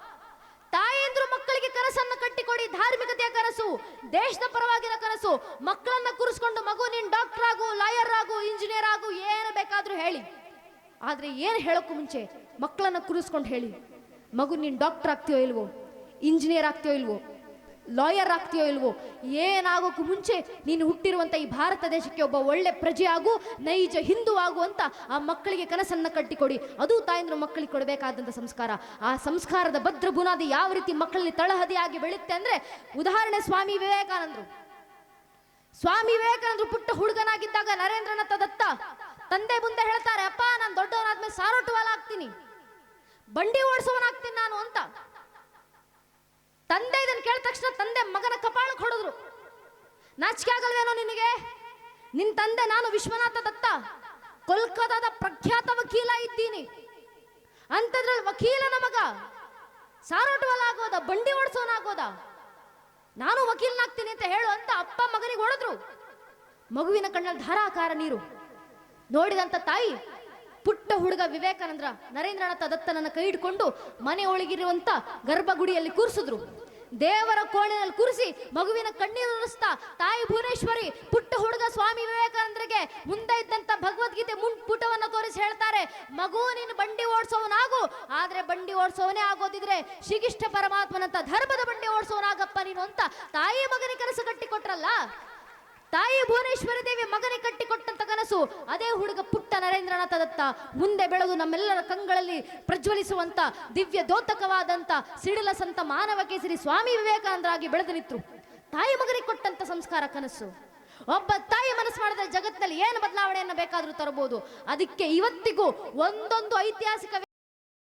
ತಾಯಂದ್ರು ಮಕ್ಕಳಿಗೆ ಕನಸನ್ನು ಕಟ್ಟಿಕೊಡಿ, ಧಾರ್ಮಿಕತೆಯ ಕನಸು, ದೇಶದ ಪರವಾಗಿನ ಕನಸು. ಮಕ್ಕಳನ್ನ ಕುರಿಸ್ಕೊಂಡು ಮಗು, ನೀನ್ ಡಾಕ್ಟರ್ ಆಗು ಲಾಯರ್ ಆಗು ಇಂಜಿನಿಯರ್ ಆಗು, ಏನು ಬೇಕಾದ್ರೂ ಹೇಳಿ. ಆದ್ರೆ ಏನು ಹೇಳೋಕ್ಕೂ ಮುಂಚೆ, ಮಕ್ಕಳನ್ನ ಕುರಿಸ್ಕೊಂಡು ಹೇಳಿ. ಮಗು, ನೀನ್ ಡಾಕ್ಟರ್ ಆಗ್ತೀಯೋ ಇಲ್ವೋ? ಇಂಜಿನಿಯರ್ ಆಗ್ತೀಯೋ ಇಲ್ವೋ? ಲಾಯರ್ ಆಗ್ತೀಯೋ ಇಲ್ವೋ ಏನಾಗೋಕ್ಕೂ ಮುಂಚೆ ನೀನು ಹುಟ್ಟಿರುವಂಥ ಈ ಭಾರತ ದೇಶಕ್ಕೆ ಒಬ್ಬ ಒಳ್ಳೆ ಪ್ರಜೆ ಆಗು, ನೈಜ ಹಿಂದೂ ಆಗು ಅಂತ ಆ ಮಕ್ಕಳಿಗೆ ಕನಸನ್ನ ಕಟ್ಟಿಕೊಡಿ. ಅದು ತಾಯಂದ್ರು ಮಕ್ಕಳಿಗೆ ಕೊಡಬೇಕಾದಂಥ ಸಂಸ್ಕಾರ. ಆ ಸಂಸ್ಕಾರದ ಭದ್ರ ಬುನಾದಿ ಯಾವ ರೀತಿ ಮಕ್ಕಳಲ್ಲಿ ತಳಹದಿಯಾಗಿ ಬೆಳೆಯುತ್ತೆ ಅಂದರೆ, ಉದಾಹರಣೆ ಸ್ವಾಮಿ ವಿವೇಕಾನಂದರು. ಸ್ವಾಮಿ ವಿವೇಕಾನಂದರು ಪುಟ್ಟ ಹುಡುಗನಾಗಿದ್ದಾಗ ನರೇಂದ್ರನಾಥ ದತ್ತ. ತಂದೆ ಮುಂದೆ ಹೇಳ್ತಾರೆ, ಅಪ್ಪ, ನಾನು ದೊಡ್ಡವನಾದ್ಮೇಲೆ ಸಾರೋಟುವಾಲ ಆಗ್ತೀನಿ ಬಂಡಿ ಓಡಿಸೋವನಾಗ್ತೀನಿ ನಾನು ಅಂತ. ತಂದೆ ಇದನ್ನು ಕೇಳಿದ ತಕ್ಷಣ ತಂದೆ ಮಗನ ಕಪಾಳಕ್ಕೆ ಹೊಡೆದ್ರು. ನಾಚಿಕೆ ಆಗಲ್ವೇನೋ ನಿನಗೆ? ನಿನ್ ತಂದೆ ನಾನು ವಿಶ್ವನಾಥ ದತ್ತ. ಕೋಲ್ಕತ್ತಾದ ಪ್ರಖ್ಯಾತ ವಕೀಲ ಇದ್ದೀನಿ. ಅಂತದ್ರಲ್ಲಿ ವಕೀಲನ ಮಗ ಸಾರೋಟವಲ್ಲ ಆಗೋದ ಬಂಡಿ ಓಡಿಸೋನಾಗೋದ. ನಾನು ವಕೀಲನಾಗ್ತೀನಿ ಅಂತ ಹೇಳು ಅಂತ ಅಪ್ಪ ಮಗನಿಗೆ ಹೊಡೆದ್ರು. ಮಗುವಿನ ಕಣ್ಣಲ್ಲಿ ಧಾರಾಕಾರ ನೀರು. ನೋಡಿದಂತ ತಾಯಿ ಪುಟ್ಟ ಹುಡುಗ ವಿವೇಕಾನಂದ್ರ ನರೇಂದ್ರನಾಥ ದತ್ತನನ್ನ ಕೈ ಹಿಡ್ಕೊಂಡು ಮನೆ ಒಳಗಿರುವಂತ ಗರ್ಭಗುಡಿಯಲ್ಲಿ ಕೂರಿಸಿದ್ರು. ದೇವರ ಕೋಣೆಯಲ್ಲಿ ಕೂರಿಸಿ ಮಗುವಿನ ಕಣ್ಣೀರು ತಾಯಿ ಭುವನೇಶ್ವರಿ, ಪುಟ್ಟ ಹುಡುಗ ಸ್ವಾಮಿ ವಿವೇಕಾನಂದರಿಗೆ ಮುಂದೆ ಇದ್ದಂತ ಭಗವದ್ಗೀತೆ ಮುನ್ ಪುಟವನ್ನು ತೋರಿಸಿ ಹೇಳ್ತಾರೆ, ಮಗು, ನೀನು ಬಂಡಿ ಓಡಿಸೋವನಾಗು, ಆದ್ರೆ ಬಂಡಿ ಓಡಿಸೋವನೇ ಆಗೋದಿದ್ರೆ ಶಿಗಿಷ್ಠ ಪರಮಾತ್ಮನಂತ ಧರ್ಮದ ಬಂಡಿ ಓಡಿಸೋನಾಗಪ್ಪ ನೀನು ಅಂತ ತಾಯಿ ಮಗನಿಗೆ ಕನಸು ಕಟ್ಟಿ ಕೊಟ್ರಲ್ಲ ತಾಯಿ ಭುವನೇಶ್ವರಿ ದೇವಿ ಮಗನಿಗೆ ಕಟ್ಟಿಕೊಟ್ಟಂತ ಕನಸು, ಅದೇ ಹುಡುಗ ಪುಟ್ಟ ನರೇಂದ್ರನಾಥ ದತ್ತ ಮುಂದೆ ಬೆಳೆದು ನಮ್ಮೆಲ್ಲರ ಕಂಗಳಲ್ಲಿ ಪ್ರಜ್ವಲಿಸುವಂತ ದಿವ್ಯ ದೋತಕವಾದಂತ ಸಿಡಿಲ ಸಂತ ಮಾನವ ಕೇಸರಿ ಸ್ವಾಮಿ ವಿವೇಕಾನಂದರಾಗಿ ಬೆಳೆದು ನಿಂತರು. ತಾಯಿ ಮಗನಿಗೆ ಕೊಟ್ಟಂತ ಸಂಸ್ಕಾರ ಕನಸು. ಒಬ್ಬ ತಾಯಿ ಮನಸ್ಸು ಮಾಡಿದ್ರೆ ಜಗತ್ತಿನಲ್ಲಿ ಏನು ಬದಲಾವಣೆಯನ್ನು ಬೇಕಾದರೂ ತರಬಹುದು. ಅದಕ್ಕೆ ಇವತ್ತಿಗೂ ಒಂದೊಂದು ಐತಿಹಾಸಿಕ